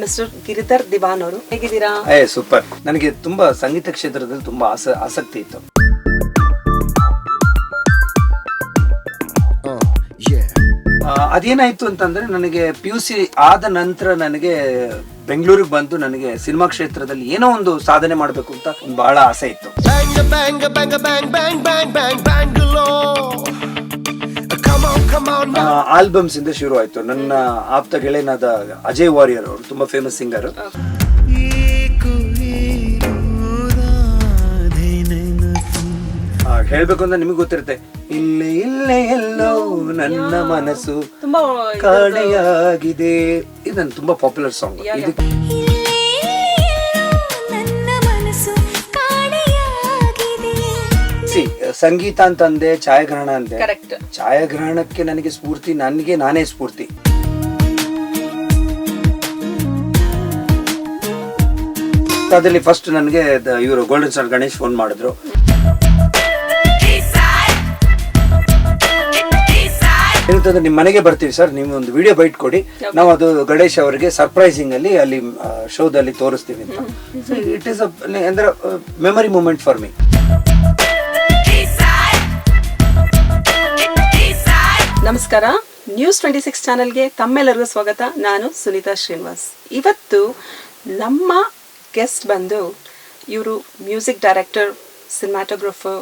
Mister Giridhar ದಿವಾನ್ ಅವರು ಹೇಗಿದ್ದೀರಾ? ಏ ಸೂಪರ್ ನನಗೆ ತುಂಬಾ ಸಂಗೀತ ಕ್ಷೇತ್ರದಲ್ಲಿ ತುಂಬಾ ಆಸ ಆಸಕ್ತಿ ಇತ್ತು. ಆ, ಅದೇನಾಯ್ತು ಅಂತಂದ್ರೆ ನನಗೆ ಪಿ ಯು ಸಿ ಆದ ನಂತರ ನನಗೆ ಬೆಂಗಳೂರಿಗೆ ಬಂದು ನನಗೆ ಸಿನಿಮಾ ಕ್ಷೇತ್ರದಲ್ಲಿ ಏನೋ ಒಂದು ಸಾಧನೆ ಮಾಡಬೇಕು ಅಂತ ಒಂದು ಬಹಳ ಆಸೆ ಇತ್ತು. Bang a bang a bang bang bang bang bang Bangalore. Albums ಇಂದ ಶುರು ಆಯ್ತು ನನ್ನ ಆಪ್ತ ಗೆಳೆಯನಾದ ಅಜಯ್ ವಾರಿಯರ್ ಅವರು ತುಂಬಾ ಫೇಮಸ್ ಸಿಂಗರ್ ಹೇಳ್ಬೇಕು ಅಂತ ನಿಮಗೆ ಗೊತ್ತಿರುತ್ತೆ. ಇಲ್ಲೇ ಇಲ್ಲೇ ಎಲ್ಲೋ ನನ್ನ ಮನಸ್ಸು ತುಂಬಾ ಕಾಣೆಯಾಗಿದೆ. ಇದು ನನ್ನ ತುಂಬಾ ಪಾಪ್ಯುಲರ್ ಸಾಂಗ್ ಇದು ಸಿ ಸಂಗೀತ ಅಂತಂದೆ ಛಾಯಾಗ್ರಹಣ ಅಂದೆ. ಕರೆಕ್ಟ್ ಛಾಯಾಗ್ರಹಣಕ್ಕೆ ನನಗೆ ಸ್ಫೂರ್ತಿ ನನಗೆ ನಾನೇ ಸ್ಫೂರ್ತಿ. ಅದರಲ್ಲಿ ಫಸ್ಟ್ ನನಗೆ ಇವರು ಗೋಲ್ಡನ್ ಸ್ಟಾರ್ ಗಣೇಶ್ ಫೋನ್ ಮಾಡಿದ್ರು. ಏನಂತಂದ್ರೆ ನಿಮ್ಮ ಮನೆಗೆ ಬರ್ತೀವಿ ಸರ್ ನೀವು ಒಂದು ವಿಡಿಯೋ ಬೈಟ್ ಕೊಡಿ ನಾವು ಅದು ಗಣೇಶ್ ಅವರಿಗೆ ಸರ್ಪ್ರೈಸಿಂಗ್ ಅಲ್ಲಿ ಅಲ್ಲಿ ಶೋದಲ್ಲಿ ತೋರಿಸ್ತೀವಿ ಅಂತ. ಇಟ್ ಇಸ್ ಅಂದ್ರೆ ಮೆಮರಿ ಮೂಮೆಂಟ್ ಫಾರ್ ಮೀ ನಮಸ್ಕಾರ. ನ್ಯೂಸ್ ಟ್ವೆಂಟಿ ಸಿಕ್ಸ್ ಚಾನಲ್ಗೆ ತಮ್ಮೆಲ್ಲರಿಗೂ ಸ್ವಾಗತ. ನಾನು ಸುನೀತಾ ಶ್ರೀನಿವಾಸ್. ಇವತ್ತು ನಮ್ಮ ಗೆಸ್ಟ್ ಬಂದು ಇವರು ಮ್ಯೂಸಿಕ್ ಡೈರೆಕ್ಟರ್ ಸಿನಿಮಾಟೋಗ್ರಫರ್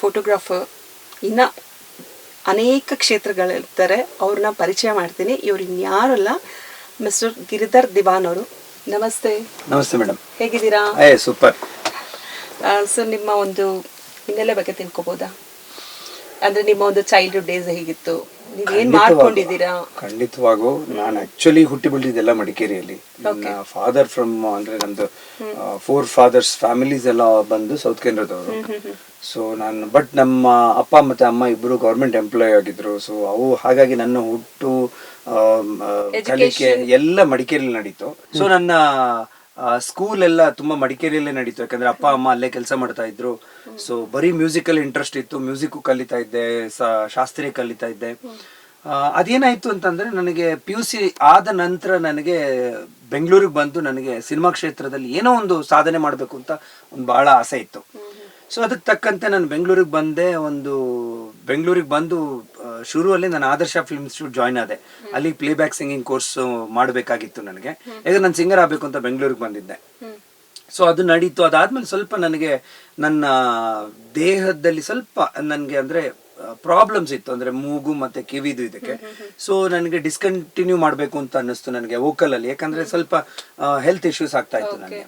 ಫೋಟೋಗ್ರಾಫರ್ ಇನ್ನು ಅನೇಕ ಕ್ಷೇತ್ರಗಳಿರ್ತಾರೆ. ಅವ್ರನ್ನ ಪರಿಚಯ ಮಾಡ್ತೀನಿ. ಇವರು ಇನ್ಯಾರಲ್ಲ ಮಿಸ್ಟರ್ ಗಿರಿಧರ್ ದಿವಾನ್ ಅವರು. ನಮಸ್ತೆ. ನಮಸ್ತೆ ಮೇಡಮ್. ಹೇಗಿದ್ದೀರಾ? ಸೂಪರ್. ಸರ್ ನಿಮ್ಮ ಒಂದು ಹಿನ್ನೆಲೆ ಬಗ್ಗೆ ತಿಳ್ಕೊಬೋದಾ? ಅಂದ್ರೆ ನಿಮ್ಮ ಒಂದು ಚೈಲ್ಡ್ಹುಡ್ ಡೇಸ್ ಹೇಗಿತ್ತು? ನೀವೇನ್ ಮಾಡ್ಕೊಂಡಿದ್ದೀರಾ? ಖಂಡಿತವಾಗೂ ನಾನು ಆಕ್ಚುಲಿ ಹುಟ್ಟಿ ಬೆಳೆದಿದ್ದೆಲ್ಲ ಮಡಿಕೇರಿಯಲ್ಲಿ. ನನ್ನ ಫಾದರ್ ಫ್ರಮ್ ಅಂದ್ರೆ ನಮ್ದು ಫೋರ್ ಫಾದರ್ಸ್ ಫ್ಯಾಮಿಲೀಸ್ ಎಲ್ಲ ಬಂದು ಸೌತ್ ಕೇಂದ್ರದವರು ಸೊ ನಾನು ಬಟ್ ನಮ್ಮ ಅಪ್ಪ ಮತ್ತೆ ಅಮ್ಮ ಇಬ್ರು ಗೌರ್ಮೆಂಟ್ ಎಂಪ್ಲಾಯ್ ಆಗಿದ್ರು. ಸೊ ಅವು ಹಾಗಾಗಿ ನನ್ನ ಹುಟ್ಟು ಕಲಿಕೆ ಎಲ್ಲ ಮಡಿಕೇರಿಯಲ್ಲಿ ನಡೀತು. ಸೊ ನನ್ನ ಸ್ಕೂಲ್ ಎಲ್ಲ ತುಂಬಾ ಮಡಿಕೇರಿಯಲ್ಲೇ ನಡೀತು. ಯಾಕಂದ್ರೆ ಅಪ್ಪ, ಅಮ್ಮ ಅಲ್ಲೇ ಕೆಲಸ ಮಾಡ್ತಾ ಇದ್ರು. ಸೊ ಬರೀ ಮ್ಯೂಸಿಕಲ್ ಇಂಟ್ರೆಸ್ಟ್ ಇತ್ತು. ಮ್ಯೂಸಿಕ್ ಕಲಿತಾ ಇದ್ದೆ ಶಾಸ್ತ್ರೀಯ ಕಲಿತಾ ಇದ್ದೆ. ಅದೇನಾಯ್ತು ಅಂತಂದ್ರೆ ನನಗೆ ಪಿ ಯು ಸಿ ಆದ ನಂತರ ನನಗೆ ಬೆಂಗಳೂರಿಗೆ ಬಂದು ನನಗೆ ಸಿನಿಮಾ ಕ್ಷೇತ್ರದಲ್ಲಿ ಏನೋ ಒಂದು ಸಾಧನೆ ಮಾಡಬೇಕು ಅಂತ ಒಂದು ಬಹಳ ಆಸೆ ಇತ್ತು. ಸೊ ಅದಕ್ಕೆ ತಕ್ಕಂತೆ ನಾನು ಬೆಂಗಳೂರಿಗೆ ಬಂದೆ. ಒಂದು ಬೆಂಗಳೂರಿಗೆ ಬಂದು ಶುರುವಲ್ಲಿ ನಾನು ಆದರ್ಶ ಫಿಲ್ಮ್ ಇನ್ಸ್ಟಿಟ್ಯೂಟ್ ಜಾಯ್ನ್ ಆದೆ. ಅಲ್ಲಿ ಪ್ಲೇಬ್ಯಾಕ್ ಸಿಂಗಿಂಗ್ ಕೋರ್ಸ್ ಮಾಡಬೇಕಾಗಿತ್ತು ನನಗೆ. ಯಾಕಂದ್ರೆ ನಾನು ಸಿಂಗರ್ ಆಗಬೇಕು ಅಂತ ಬೆಂಗಳೂರಿಗೆ ಬಂದಿದ್ದೆ. ಸೊ ಅದು ನಡೀತು. ಅದಾದ್ಮೇಲೆ ಸ್ವಲ್ಪ ನನಗೆ ನನ್ನ ದೇಹದಲ್ಲಿ ಸ್ವಲ್ಪ, ನನಗೆ ಅಂದ್ರೆ ಪ್ರಾಬ್ಲಮ್ಸ್ ಇತ್ತು. ಅಂದ್ರೆ ಮೂಗು ಮತ್ತೆ ಕಿವಿದು ಇದಕ್ಕೆ. ಸೊ ನನಗೆ ಡಿಸ್ಕಂಟಿನ್ಯೂ ಮಾಡಬೇಕು ಅಂತ ಅನ್ನಿಸ್ತು ನನಗೆ ವೋಕಲ್ ಅಲ್ಲಿ. ಯಾಕಂದ್ರೆ ಸ್ವಲ್ಪ ಹೆಲ್ತ್ ಇಶ್ಯೂಸ್ ಆಗ್ತಾ ಇತ್ತು ನನಗೆ.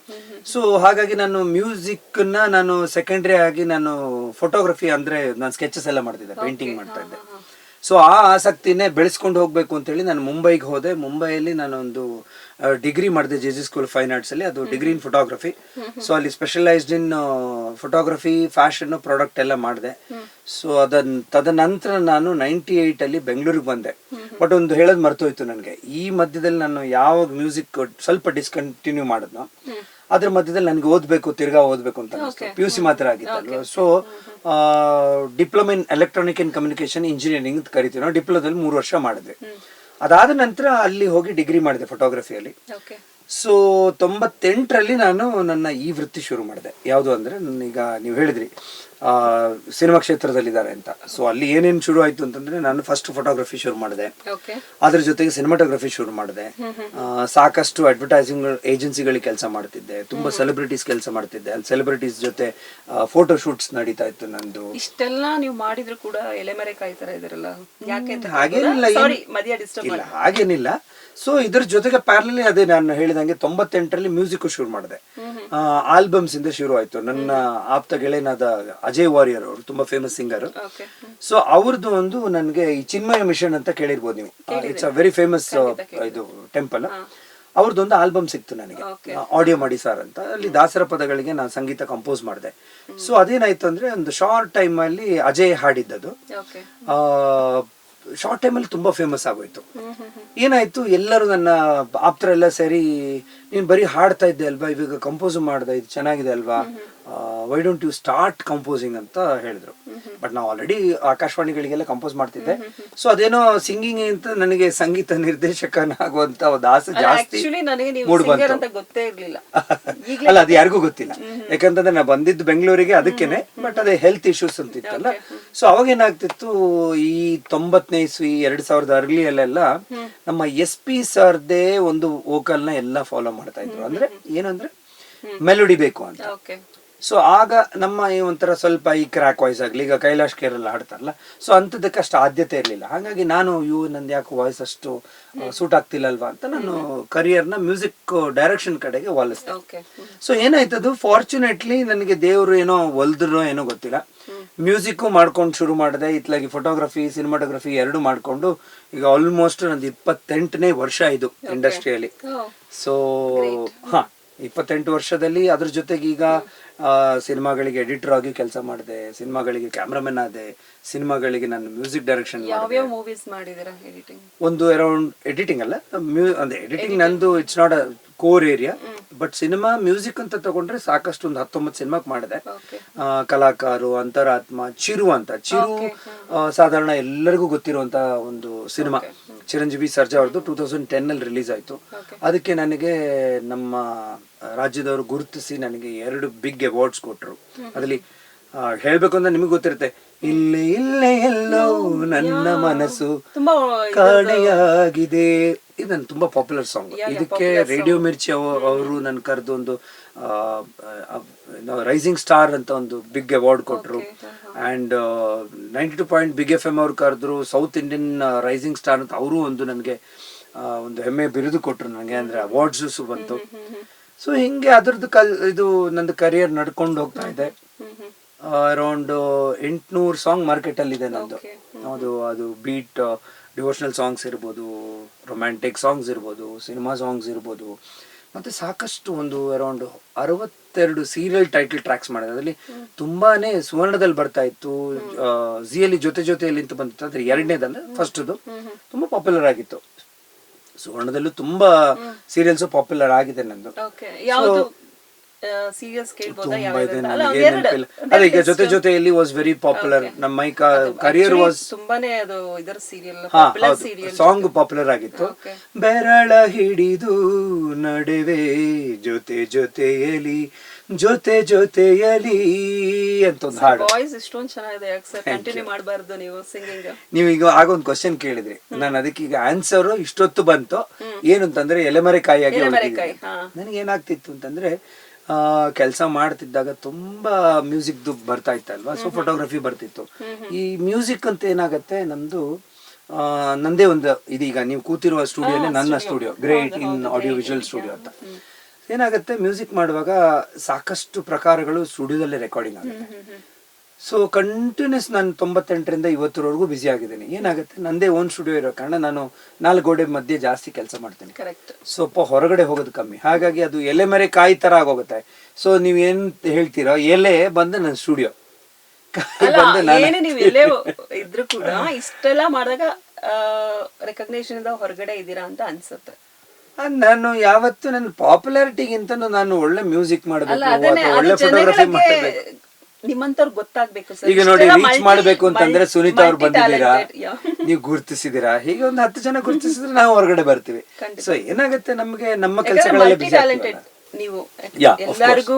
ಸೊ ಹಾಗಾಗಿ ನಾನು ಮ್ಯೂಸಿಕ್ನ ನಾನು ಸೆಕೆಂಡ್ರಿ ಆಗಿ ನಾನು ಫೋಟೋಗ್ರಫಿ ಅಂದ್ರೆ ನಾನು ಸ್ಕೆಚಸ್ ಎಲ್ಲ ಮಾಡ್ತಿದ್ದೆ ಪೇಂಟಿಂಗ್ ಮಾಡ್ತಾ ಇದ್ದೆ. ಸೊ ಆ ಆಸಕ್ತಿನೇ ಬೆಳೆಸ್ಕೊಂಡು ಹೋಗ್ಬೇಕು ಅಂತ ಹೇಳಿ ನಾನು ಮುಂಬೈಗೆ ಹೋದೆ. ಮುಂಬೈಯಲ್ಲಿ ನಾನೊಂದು ಒಂದು ಡಿಗ್ರಿ ಮಾಡಿದೆ J G school fine arts ಅಲ್ಲಿ. ಅದು ಡಿಗ್ರಿ ಇನ್ ಫೋಟೋಗ್ರಫಿ ಸೊ ಅಲ್ಲಿ specialized in photography fashion product ಎಲ್ಲ ಮಾಡಿದೆ. ಸೊ ಅದನ್ ತದನಂತರ ನಾನು ನೈಂಟಿ ಏಟ್ ಅಲ್ಲಿ ಬೆಂಗಳೂರಿಗೆ ಬಂದೆ. ಬಟ್ ಒಂದು ಹೇಳೋದು ಮರ್ತೋಯ್ತು ನನಗೆ. ಈ ಮಧ್ಯದಲ್ಲಿ ನಾನು ಯಾವಾಗ ಮ್ಯೂಸಿಕ್ ಸ್ವಲ್ಪ ಡಿಸ್ಕಂಟಿನ್ಯೂ ಮಾಡಿದ್ನೋ ಅದ್ರ ಮಧ್ಯದಲ್ಲಿ ನನಗೆ ಓದ್ಬೇಕು ತಿರ್ಗಾ ಓದಬೇಕು ಅಂತ ಪಿ ಯು ಸಿ ಮಾತ್ರ ಆಗಿತ್ತಲ್ವ? So diploma in electronic and communication engineering ಕರಿತೀವಿ. ನಾವು ಡಿಪ್ಲೊದಲ್ಲಿ ಮೂರು ವರ್ಷ ಮಾಡಿದ್ವಿ. ಅದಾದ ನಂತರ ಅಲ್ಲಿ ಹೋಗಿ ಡಿಗ್ರಿ ಮಾಡಿದೆ ಫೋಟೋಗ್ರಫಿಯಲ್ಲಿ ಸೊ ತೊಂಬತ್ತೆಂಟರಲ್ಲಿ ನಾನು ನನ್ನ ಈ ವೃತ್ತಿ ಶುರು ಮಾಡಿದೆ. ಯಾವುದು ಅಂದ್ರೆ ಈಗ ನೀವು ಹೇಳಿದ್ರಿ ಸಿನಿಮಾ ಕ್ಷೇತ್ರದಲ್ಲಿದ್ದಾರೆ ಅಂತ. ಸೊ ಅಲ್ಲಿ ಏನೇನು ಶುರು ಆಯ್ತು ಅಂತಂದ್ರೆ ನಾನು ಫಸ್ಟ್ ಫೋಟೋಗ್ರಫಿ ಶುರು ಮಾಡಿದೆ. ಅದ್ರ ಜೊತೆಗೆ ಸಿನಿಮಾಟೋಗ್ರಫಿ ಶುರು ಮಾಡಿದೆ. ಸಾಕಷ್ಟು ಅಡ್ವರ್ಟೈಸಿಂಗ್ ಏಜೆನ್ಸಿಗಳಿಗೆ ಕೆಲಸ ಮಾಡ್ತಿದ್ದೆ. ತುಂಬಾ ಸೆಲೆಬ್ರಿಟೀಸ್ ಕೆಲಸ ಮಾಡ್ತಿದ್ದೆ. ಅಲ್ಲಿ ಸೆಲೆಬ್ರಿಟೀಸ್ ಜೊತೆ ಫೋಟೋ ಶೂಟ್ಸ್ ನಡೀತಾ ಇತ್ತು ನಂದು. ಇಷ್ಟೆಲ್ಲ ನೀವು ಮಾಡಿದ್ರು ಕೂಡ ಎಲೆಮರೆ ಕಾಯ್ತಾರ ಇದ್ರಲ್ಲ. ಹಾಗೇನಿಲ್ಲ ಹಾಗೇನಿಲ್ಲ. ಸೊ ಇದ್ರ ಜೊತೆಗೆ ಪ್ಯಾರಲಲ್ಲಿ ಅದೇ ನಾನು ಹೇಳಿದಂಗೆ ತೊಂಬತ್ತೆಂಟರಲ್ಲಿ ಮ್ಯೂಸಿಕ್ ಶುರು ಮಾಡಿದೆ. ಆಲ್ಬಮ್ಸ್ ಇಂದ ಶುರು ಆಯ್ತು. ನನ್ನ ಆಪ್ತ ಗೆಳೆಯನಾದ ಅಜಯ್ ವಾರಿಯರ್ ಅವರು ತುಂಬಾ ಫೇಮಸ್ ಸಿಂಗರ್ ಸೊ ಅವ್ರದ್ದು ಒಂದು ನನಗೆ ಈ ಚಿನ್ಮಯ ಮಿಷನ್ ಅಂತ ಕೇಳಿರ್ಬೋದು ನೀವು. ಇಟ್ಸ್ ಅ ವೆರಿ ಫೇಮಸ್ ಇದು ಟೆಂಪಲ್ ಅವ್ರದ್ದೊಂದು ಆಲ್ಬಮ್ ಸಿಕ್ತು ನನಗೆ. ಆಡಿಯೋ ಮಾಡಿ ಸರ್ ಅಂತ. ಅಲ್ಲಿ ದಾಸರ ಪದಗಳಿಗೆ ನಾನು ಸಂಗೀತ ಕಂಪೋಸ್ ಮಾಡಿದೆ. ಸೊ ಅದೇನಾಯ್ತು ಅಂದ್ರೆ ಒಂದು ಶಾರ್ಟ್ ಟೈಮ್ ಅಲ್ಲಿ ಅಜಯ್ ಹಾಡಿದ್ದದು. ಶಾರ್ಟ್ ಟೈಮಲ್ಲಿ ತುಂಬಾ ಫೇಮಸ್ ಆಗೋಯ್ತು. ಏನಾಯ್ತು? ಎಲ್ಲರೂ ನನ್ನ ಆಪ್ತರೆಲ್ಲ ಸರಿ ನೀನ್ ಬರೀ ಹಾಡ್ತಾ ಇದ್ದೆ ಅಲ್ವಾ? ಇವಾಗ ಕಂಪೋಸ್ ಮಾಡ್ದೆ ಇದು ಚೆನ್ನಾಗಿದೆ ಅಲ್ವಾ? Why don't you start composing ಅಂತ ಹೇಳಿದ್ರು. ಬಟ್ ನಾವು ಆಲ್ರೆಡಿ ಆಕಾಶವಾಣಿಗಳಿಗೆಲ್ಲ ಕಂಪೋಸ್ ಮಾಡ್ತಿದ್ದೆ. ಸೊ ಅದೇನೋ ಸಿಂಗಿಂಗ್ ಅಂತ ನನಗೆ ಸಂಗೀತ ನಿರ್ದೇಶಕನಾಗುವಂತ ಒಂದು ಆಸೆ ಜಾಸ್ತಿ ಗೊತ್ತೇ ಇರ್ಲಿಲ್ಲ. ಅಲ್ಲ ಅದು ಯಾರಿಗೂ ಗೊತ್ತಿಲ್ಲ. ಯಾಕಂತಂದ್ರೆ ನಾ ಬಂದಿದ್ದು ಬೆಂಗಳೂರಿಗೆ ಅದಕ್ಕೇನೆ ಬಟ್ ಅದೇ ಹೆಲ್ತ್ ಇಶ್ಯೂಸ್ ಅಂತ ಇತ್ತಲ್ಲ ಸೊ ಅವಾಗ ಏನಾಗ್ತಿತ್ತು ಈ ತೊಂಬತ್ತನೇ ಇಸ್ವಿ ಎರಡ್ ಸಾವಿರದ ಅರ್ಲಿಯಲ್ಲೆಲ್ಲ ನಮ್ಮ ಎಸ್ ಪಿ ಸರ್ದೇ ಒಂದು ವೋಕಲ್ನ ಎಲ್ಲ ಫಾಲೋ ಮಾಡ್ತಾ ಇದ್ರು. ಅಂದ್ರೆ ಏನಂದ್ರೆ ಮೆಲೋಡಿ ಬೇಕು ಅಂತ. ಸೊ ಆಗ ನಮ್ಮ ಈ ಒಂಥರ ಸ್ವಲ್ಪ ಈ ಕ್ರ್ಯಾಕ್ ವಾಯ್ಸ್ ಆಗಲಿ ಈಗ ಕೈಲಾಶ್ ಕೇರ್ ಎಲ್ಲ ಹಾಡ್ತಾರಲ್ಲ ಸೊ ಅಂಥದಕ್ಕೆ ಅಷ್ಟು ಆದ್ಯತೆ ಇರಲಿಲ್ಲ. ಹಾಗಾಗಿ ನಾನು ಇವು ನಂದು ಯಾಕೆ ವಾಯ್ಸ್ ಅಷ್ಟು ಸೂಟ್ ಆಗ್ತಿಲ್ಲಲ್ವಾ? ಅಂತ ನಾನು ಕರಿಯರ್ನ ಮ್ಯೂಸಿಕ್ ಡೈರೆಕ್ಷನ್ ಕಡೆಗೆ ವಾಲಿಸ್ದೆ. ಓಕೆ ಸೊ ಏನಾಯ್ತದು? ಫಾರ್ಚುನೇಟ್ಲಿ ನನಗೆ ದೇವರು ಏನೋ ಒಲ್ದ್ರೋ ಏನೋ ಗೊತ್ತಿಲ್ಲ. ಮ್ಯೂಸಿಕ್ ಮಾಡ್ಕೊಂಡು ಶುರು ಮಾಡಿದೆ ಇತ್ಲಾಗಿ ಫೋಟೋಗ್ರಫಿ ಸಿನಿಮಾಟೋಗ್ರಫಿ ಎರಡು ಮಾಡ್ಕೊಂಡು ಈಗ ಆಲ್ಮೋಸ್ಟ್ ನಂದು ಇಪ್ಪತ್ತೆಂಟನೇ ವರ್ಷ ಇದು ಇಂಡಸ್ಟ್ರಿಯಲ್ಲಿ ಸೊ ಹಾ. ಇಪ್ಪತ್ತೆಂಟು ವರ್ಷದಲ್ಲಿ ಅದ್ರ ಜೊತೆಗೆ ಈಗ ಸಿನಿಮಾಗಳಿಗೆ ಎಡಿಟರ್ ಆಗಿ ಕೆಲಸ ಮಾಡಿದೆ ಸಿನಿಮಾಗಳಿಗೆ ಕ್ಯಾಮ್ರಾಮನ್ ಆದೆ ಸಿನಿಮಾಗಳಿಗೆ ನಾನು ಮ್ಯೂಸಿಕ್ ಡೈರೆಕ್ಷನ್ ಒಂದು ಅರೌಂಡ್ ಎಡಿಟಿಂಗ್ ಅಲ್ಲ ಅಂದ್ರೆ ಎಡಿಟಿಂಗ್ ನಂದು it's not core area but cinema music ಅಂತ ತಗೊಂಡ್ರೆ ಸಾಕಷ್ಟು ಒಂದು ಹತ್ತೊಂಬತ್ತು ಸಿನಿಮಾಕ್ ಮಾಡಿದೆ. ಕಲಾಕಾರು ಅಂತರಾತ್ಮ ಚಿರು ಅಂತ. ಚಿರು ಸಾಧಾರಣ ಎಲ್ಲರಿಗೂ ಗೊತ್ತಿರುವಂತ ಒಂದು ಸಿನಿಮಾ ಚಿರಂಜೀವಿ ಸರ್ಜಾ ಅವ್ರದ್ದು ಟೂ ತೌಸಂಡ್ ಟೆನ್ ಅಲ್ಲಿ ರಿಲೀಸ್ ಆಯ್ತು ಅದಕ್ಕೆ ನನಗೆ ನಮ್ಮ ರಾಜ್ಯದವರು ಗುರುತಿಸಿ ನನಗೆ ಎರಡು ಬಿಗ್ ಅವಾರ್ಡ್ಸ್ ಕೊಟ್ಟರು ಅದರಲ್ಲಿ ಹೇಳ್ಬೇಕು ಅಂದ್ರೆ ನಿಮಗೆ ಗೊತ್ತಿರುತ್ತೆ. ಇಲ್ಲಿ ಇಲ್ಲೇ ಎಲ್ಲೋ ನನ್ನ ಮನಸ್ಸು ಕಾಣೆಯಾಗಿದೆ. ಇದು ನನ್ನ ತುಂಬಾ ಪಾಪ್ಯುಲರ್ ಸಾಂಗ್ ಇದಕ್ಕೆ ರೇಡಿಯೋ ಮಿರ್ಚಿ ಅವರು ನನ್ ಕರೆದು ಒಂದು ರೈಸಿಂಗ್ ಸ್ಟಾರ್ ಅಂತ ಒಂದು ಬಿಗ್ ಅವಾರ್ಡ್ ಕೊಟ್ರು. And ninety two point big F M ಅವ್ರು ಕರೆದ್ರು ಸೌತ್ ಇಂಡಿಯನ್ ರೈಸಿಂಗ್ ಸ್ಟಾರ್ ಅಂತ ಅವರು ಒಂದು ನನಗೆ ಒಂದು ಹೆಮ್ಮೆ ಬಿರುದು ಕೊಟ್ರು ನನಗೆ ಅಂದ್ರೆ ಅವಾರ್ಡ್ಸ್ ಬಂತು. ಸೊ ಹಿಂಗೆ ಅದ್ರದ್ದು ಕಲ್ ಇದು ನಂದು ಕರಿಯರ್ ನಡ್ಕೊಂಡು ಹೋಗ್ತಾ ಇದೆ. ಅರೌಂಡ್ ಎಂಟುನೂರು ಸಾಂಗ್ ಮಾರ್ಕೆಟ್ ಅಲ್ಲಿ ಇದೆ ನಂದು. ಅದು ಅದು ಬೀಟ್ ಡಿವೋಷನಲ್ ಸಾಂಗ್ಸ್ ಇರ್ಬೋದು ರೊಮ್ಯಾಂಟಿಕ್ ಸಾಂಗ್ಸ್ ಇರ್ಬೋದು ಸಿನಿಮಾ ಸಾಂಗ್ಸ್ ಇರ್ಬೋದು ಮತ್ತೆ ಸಾಕಷ್ಟು ಒಂದು ಅರೌಂಡ್ ಅರವತ್ತೆರಡು ಸೀರಿಯಲ್ ಟೈಟಲ್ ಟ್ರ್ಯಾಕ್ಸ್ ಮಾಡಿದೆ. ಅದರಲ್ಲಿ ತುಂಬಾನೇ ಸುವರ್ಣದಲ್ಲಿ ಬರ್ತಾ ಇತ್ತು ಜಿಯಲ್ಲಿ ಜೊತೆ ಜೊತೆಯಲ್ಲಿ ಅಂತ ಬಂದಿತ್ತು. ಅಂದ್ರೆ ಎರಡನೇದಲ್ಲ ಫಸ್ಟ್ದು ತುಂಬಾ ಪಾಪ್ಯುಲರ್ ಆಗಿತ್ತು. ಸುವರ್ಣದಲ್ಲೂ ತುಂಬಾ ಸೀರಿಯಲ್ಸ್ ಪಾಪ್ಯುಲರ್ ಆಗಿದೆ ನಂದು. ಸೀರಿಯಸ್ ಕೇಳ್ಬೋದಾ? ನನಗೆ ಅದೇ ಈಗ ಜೊತೆ ಜೊತೆಯಲ್ಲಿ ವಾಸ್ ವೆರಿ ಪಾಪ್ಯುಲರ್ ನಮ್ಮ ಮೈ ಕರಿಯರ್ ವಾಸ್ ತುಂಬಾನೇ ಅದು ಇದರ ಸೀರಿಯಲ್ ಸಾಂಗ್ ಪಾಪ್ಯುಲರ್ ಆಗಿತ್ತು. ಬೆರಳ ಹಿಡಿದು ನಡುವೆ ಜೊತೆ ಜೊತೆಯಲಿ ಜೊತೆ ಜೊತೆಯಲಿ ಅಂತ ಒಂದು ಹಾಡು. ವಾಯ್ಸ್ ಇಷ್ಟೊಂದು ಚೆನ್ನಾಗಿದೆ. ಯಾಕೆ ಸರ್ ಕಂಟಿನ್ಯೂ ಮಾಡಬಾರ್ದು ನೀವು ಸಿಂಗಿಂಗ್ ನೀವು ಈಗ ಆಗ ಒಂದು ಕ್ವಶನ್ ಕೇಳಿದ್ರಿ ನಾನು ಅದಕ್ಕೆ ಈಗ ಆನ್ಸರ್ ಇಷ್ಟೊತ್ತು ಬಂತು. ಏನು ಅಂತಂದ್ರೆ ಎಲೆಮರೆಕಾಯಿ, ಆಗಿ ನನಗೆ ಏನಾಗ್ತಿತ್ತು ಅಂತಂದ್ರೆ ಕೆಲಸ ಮಾಡ್ತಿದ್ದಾಗ ತುಂಬಾ ಮ್ಯೂಸಿಕ್ ಬರ್ತಾ ಇತ್ತಲ್ವಾ? ಸೊ ಫೋಟೋಗ್ರಫಿ ಬರ್ತಿತ್ತು. ಈ ಮ್ಯೂಸಿಕ್ ಅಂತ ಏನಾಗತ್ತೆ ನಮ್ದು ನಂದೇ ಒಂದು ಇದೀಗ. ನೀವು ಕೂತಿರುವ ಸ್ಟುಡಿಯೋನೇ ನನ್ನ studio great in audio visual studio ಅಂತ. ಏನಾಗುತ್ತೆ ಮ್ಯೂಸಿಕ್ ಮಾಡುವಾಗ ಸಾಕಷ್ಟು ಪ್ರಕಾರಗಳು ಸ್ಟುಡಿಯೋದಲ್ಲೇ ರೆಕಾರ್ಡಿಂಗ್ ಆಗುತ್ತೆ. ಸೊ ಕಂಟಿನ್ಯೂಸ್ ನಾನು ತೊಂಬತ್ತೆಂಟರಿಂದ ಇವತ್ತರವರೆಗೂ ಬ್ಯುಸಿ ಆಗಿದ್ದೀನಿ. ಏನಾಗುತ್ತೆ? ನಂದೇ ಓನ್ ಸ್ಟುಡಿಯೋ ಇರೋ ಕಾರಣ ನಾನು ನಾಲ್ಕು ಗೋಡೆ ಮಧ್ಯೆ ಜಾಸ್ತಿ ಕೆಲಸ ಮಾಡ್ತೀನಿ. ಕರೆಕ್ಟ್ ಸ್ವಲ್ಪ ಹೊರಗಡೆ ಹೋಗೋದು ಕಮ್ಮಿ. ಹಾಗಾಗಿ ಅದು ಎಲೆ ಮರೆ ಕಾಯಿ ತರ ಆಗೋಗುತ್ತೆ. ಸೊ ನೀವ್ ಏನ್ ಹೇಳ್ತೀರೋ ಎಲೆ ಬಂದು ನನ್ನ ಸ್ಟುಡಿಯೋ ಇದ್ರು ಕೂಡ ಇಷ್ಟೆಲ್ಲ ಮಾಡಿದಾಗ ರೆಕಗ್ನೇಷನ್ ಇಂದ ಹೊರಗಡೆ ಇದ್ದೀರಾ ಅಂತ ಅನ್ಸುತ್ತೆ. ನಾನು ಯಾವತ್ತು ನನ್ನ ಪಾಪ್ಯುಲಾರಿಟಿಗಿಂತ ನಾನು ಒಳ್ಳೆ ಮ್ಯೂಸಿಕ್ ಮಾಡಬೇಕು ಒಳ್ಳೆ ಫೋಟೋಗ್ರಫಿ ಮಾಡಬೇಕು ನಿಮ್ಮಂತವ್ರು ಗೊತ್ತಾಗ್ಬೇಕು ಸರ್. ಈಗ ನೋಡಿ ರೀಚ್ ಮಾಡ್ಬೇಕು ಅಂತಂದ್ರೆ ಸುನೀತಾ ಅವ್ರು ಬಂದಿದ್ದೀರಾ? ನೀವು ಗುರುತಿಸಿದೀರಾ ಹೀಗೆ ಒಂದು ಹತ್ತು ಜನ ಗುರುತಿಸಿದ್ರೆ ನಾವು ಹೊರಗಡೆ ಬರ್ತೀವಿ. ಸೊ ಏನಾಗುತ್ತೆ ನಮ್ಗೆ ನಮ್ಮ ಕೆಲಸಗಳೆಲ್ಲ ನೀವು. ಎಲ್ಲರಿಗೂ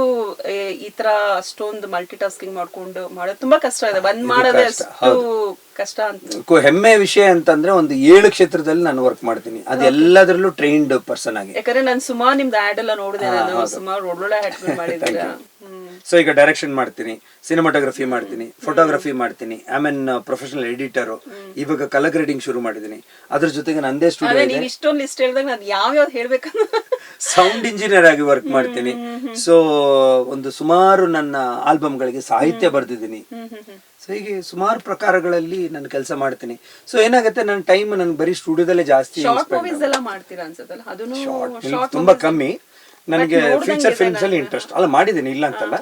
ಈ ತರ ಅಷ್ಟೊಂದು ಮಲ್ಟಿ ಟಾಸ್ಕಿಂಗ್ ಮಾಡ್ಕೊಂಡು ಮಾಡೋದು ತುಂಬಾ ಕಷ್ಟ ಇದೆ. ಒಂದ್ ಮಾಡೋದೇ ಅಷ್ಟು ಕಷ್ಟ ಅಂತ. ಹೆಮ್ಮೆ ವಿಷಯ ಅಂತಂದ್ರೆ ಒಂದು ಏಳು ಕ್ಷೇತ್ರದಲ್ಲಿ ನಾನು ವರ್ಕ್ ಮಾಡ್ತೀನಿ. ಅದೆಲ್ಲದರಲ್ಲೂ ಟ್ರೈನ್ಡ್ ಪರ್ಸನ್ ಆಗಿ. ಯಾಕಂದ್ರೆ ನಾನು ಸುಮಾರು ನಿಮ್ದು ಆಡ್ ಎಲ್ಲ ನೋಡಿದೆ ನಾನು. ಸುಮಾರು ಒಳ್ಳೊಳ್ಳೆ ಹ್ಮ್ ಸೊ ಈಗ ಡೈರೆಕ್ಷನ್ ಮಾಡ್ತೀನಿ ಸಿನಿಮಾಟೋಗ್ರಫಿ ಮಾಡ್ತೀನಿ ಫೋಟೋಗ್ರಫಿ ಮಾಡ್ತೀನಿ. ಐ ಮೀನ್ ಪ್ರೊಫೆಷನಲ್ ಎಡಿಟರ್ ಇವಾಗ ಕಲರ್ ಗ್ರೇಡಿಂಗ್ ಶುರು ಮಾಡಿದೀನಿ ಅದ್ರ ಜೊತೆಗೆ ನಂದೇ ಸ್ಟುಡಿಯೋ ಇದೆ. ಇಷ್ಟೊಂದು ಲಿಸ್ಟ್ ಹೇಳಿದಾಗ ನಾನು ಯಾವ ಯಾವ್ದು ಹೇಳಬೇಕು ಸೌಂಡ್ ಇಂಜಿನಿಯರ್ ಆಗಿ ವರ್ಕ್ ಮಾಡ್ತೀನಿ. ಸೊ ಒಂದು ಸುಮಾರು ನನ್ನ ಆಲ್ಬಮ್ಗಳಿಗೆ ಸಾಹಿತ್ಯ ಬರೆದಿದ್ದೀನಿ. ಸೊ ಹೀಗೆ ಸುಮಾರು ಪ್ರಕಾರಗಳಲ್ಲಿ ನಾನು ಕೆಲಸ ಮಾಡ್ತೀನಿ. ಸೊ ಏನಾಗುತ್ತೆ ನನ್ನ ಟೈಮ್ ನನ್ಗೆ ಬರೀ ಸ್ಟುಡಿಯೋದಲ್ಲೇ ಜಾಸ್ತಿ ಶಾರ್ಟ್ ಮೂವೀಸ್ ಎಲ್ಲ ಮಾಡ್ತೀರಾ ಅನ್ಸುತ್ತಲ್ಲ? ಅದು ತುಂಬಾ ಕಮ್ಮಿ. ನನಗೆ ಫ್ಯೂಚರ್ ಫಿಲ್ಮ್ಸ್ ಅಲ್ಲಿ ಇಂಟ್ರೆಸ್ಟ್ ಅಲ್ಲ ಮಾಡಿದ್ದೀನಿ ಇಲ್ಲ ಅಂತಲ್ಲ.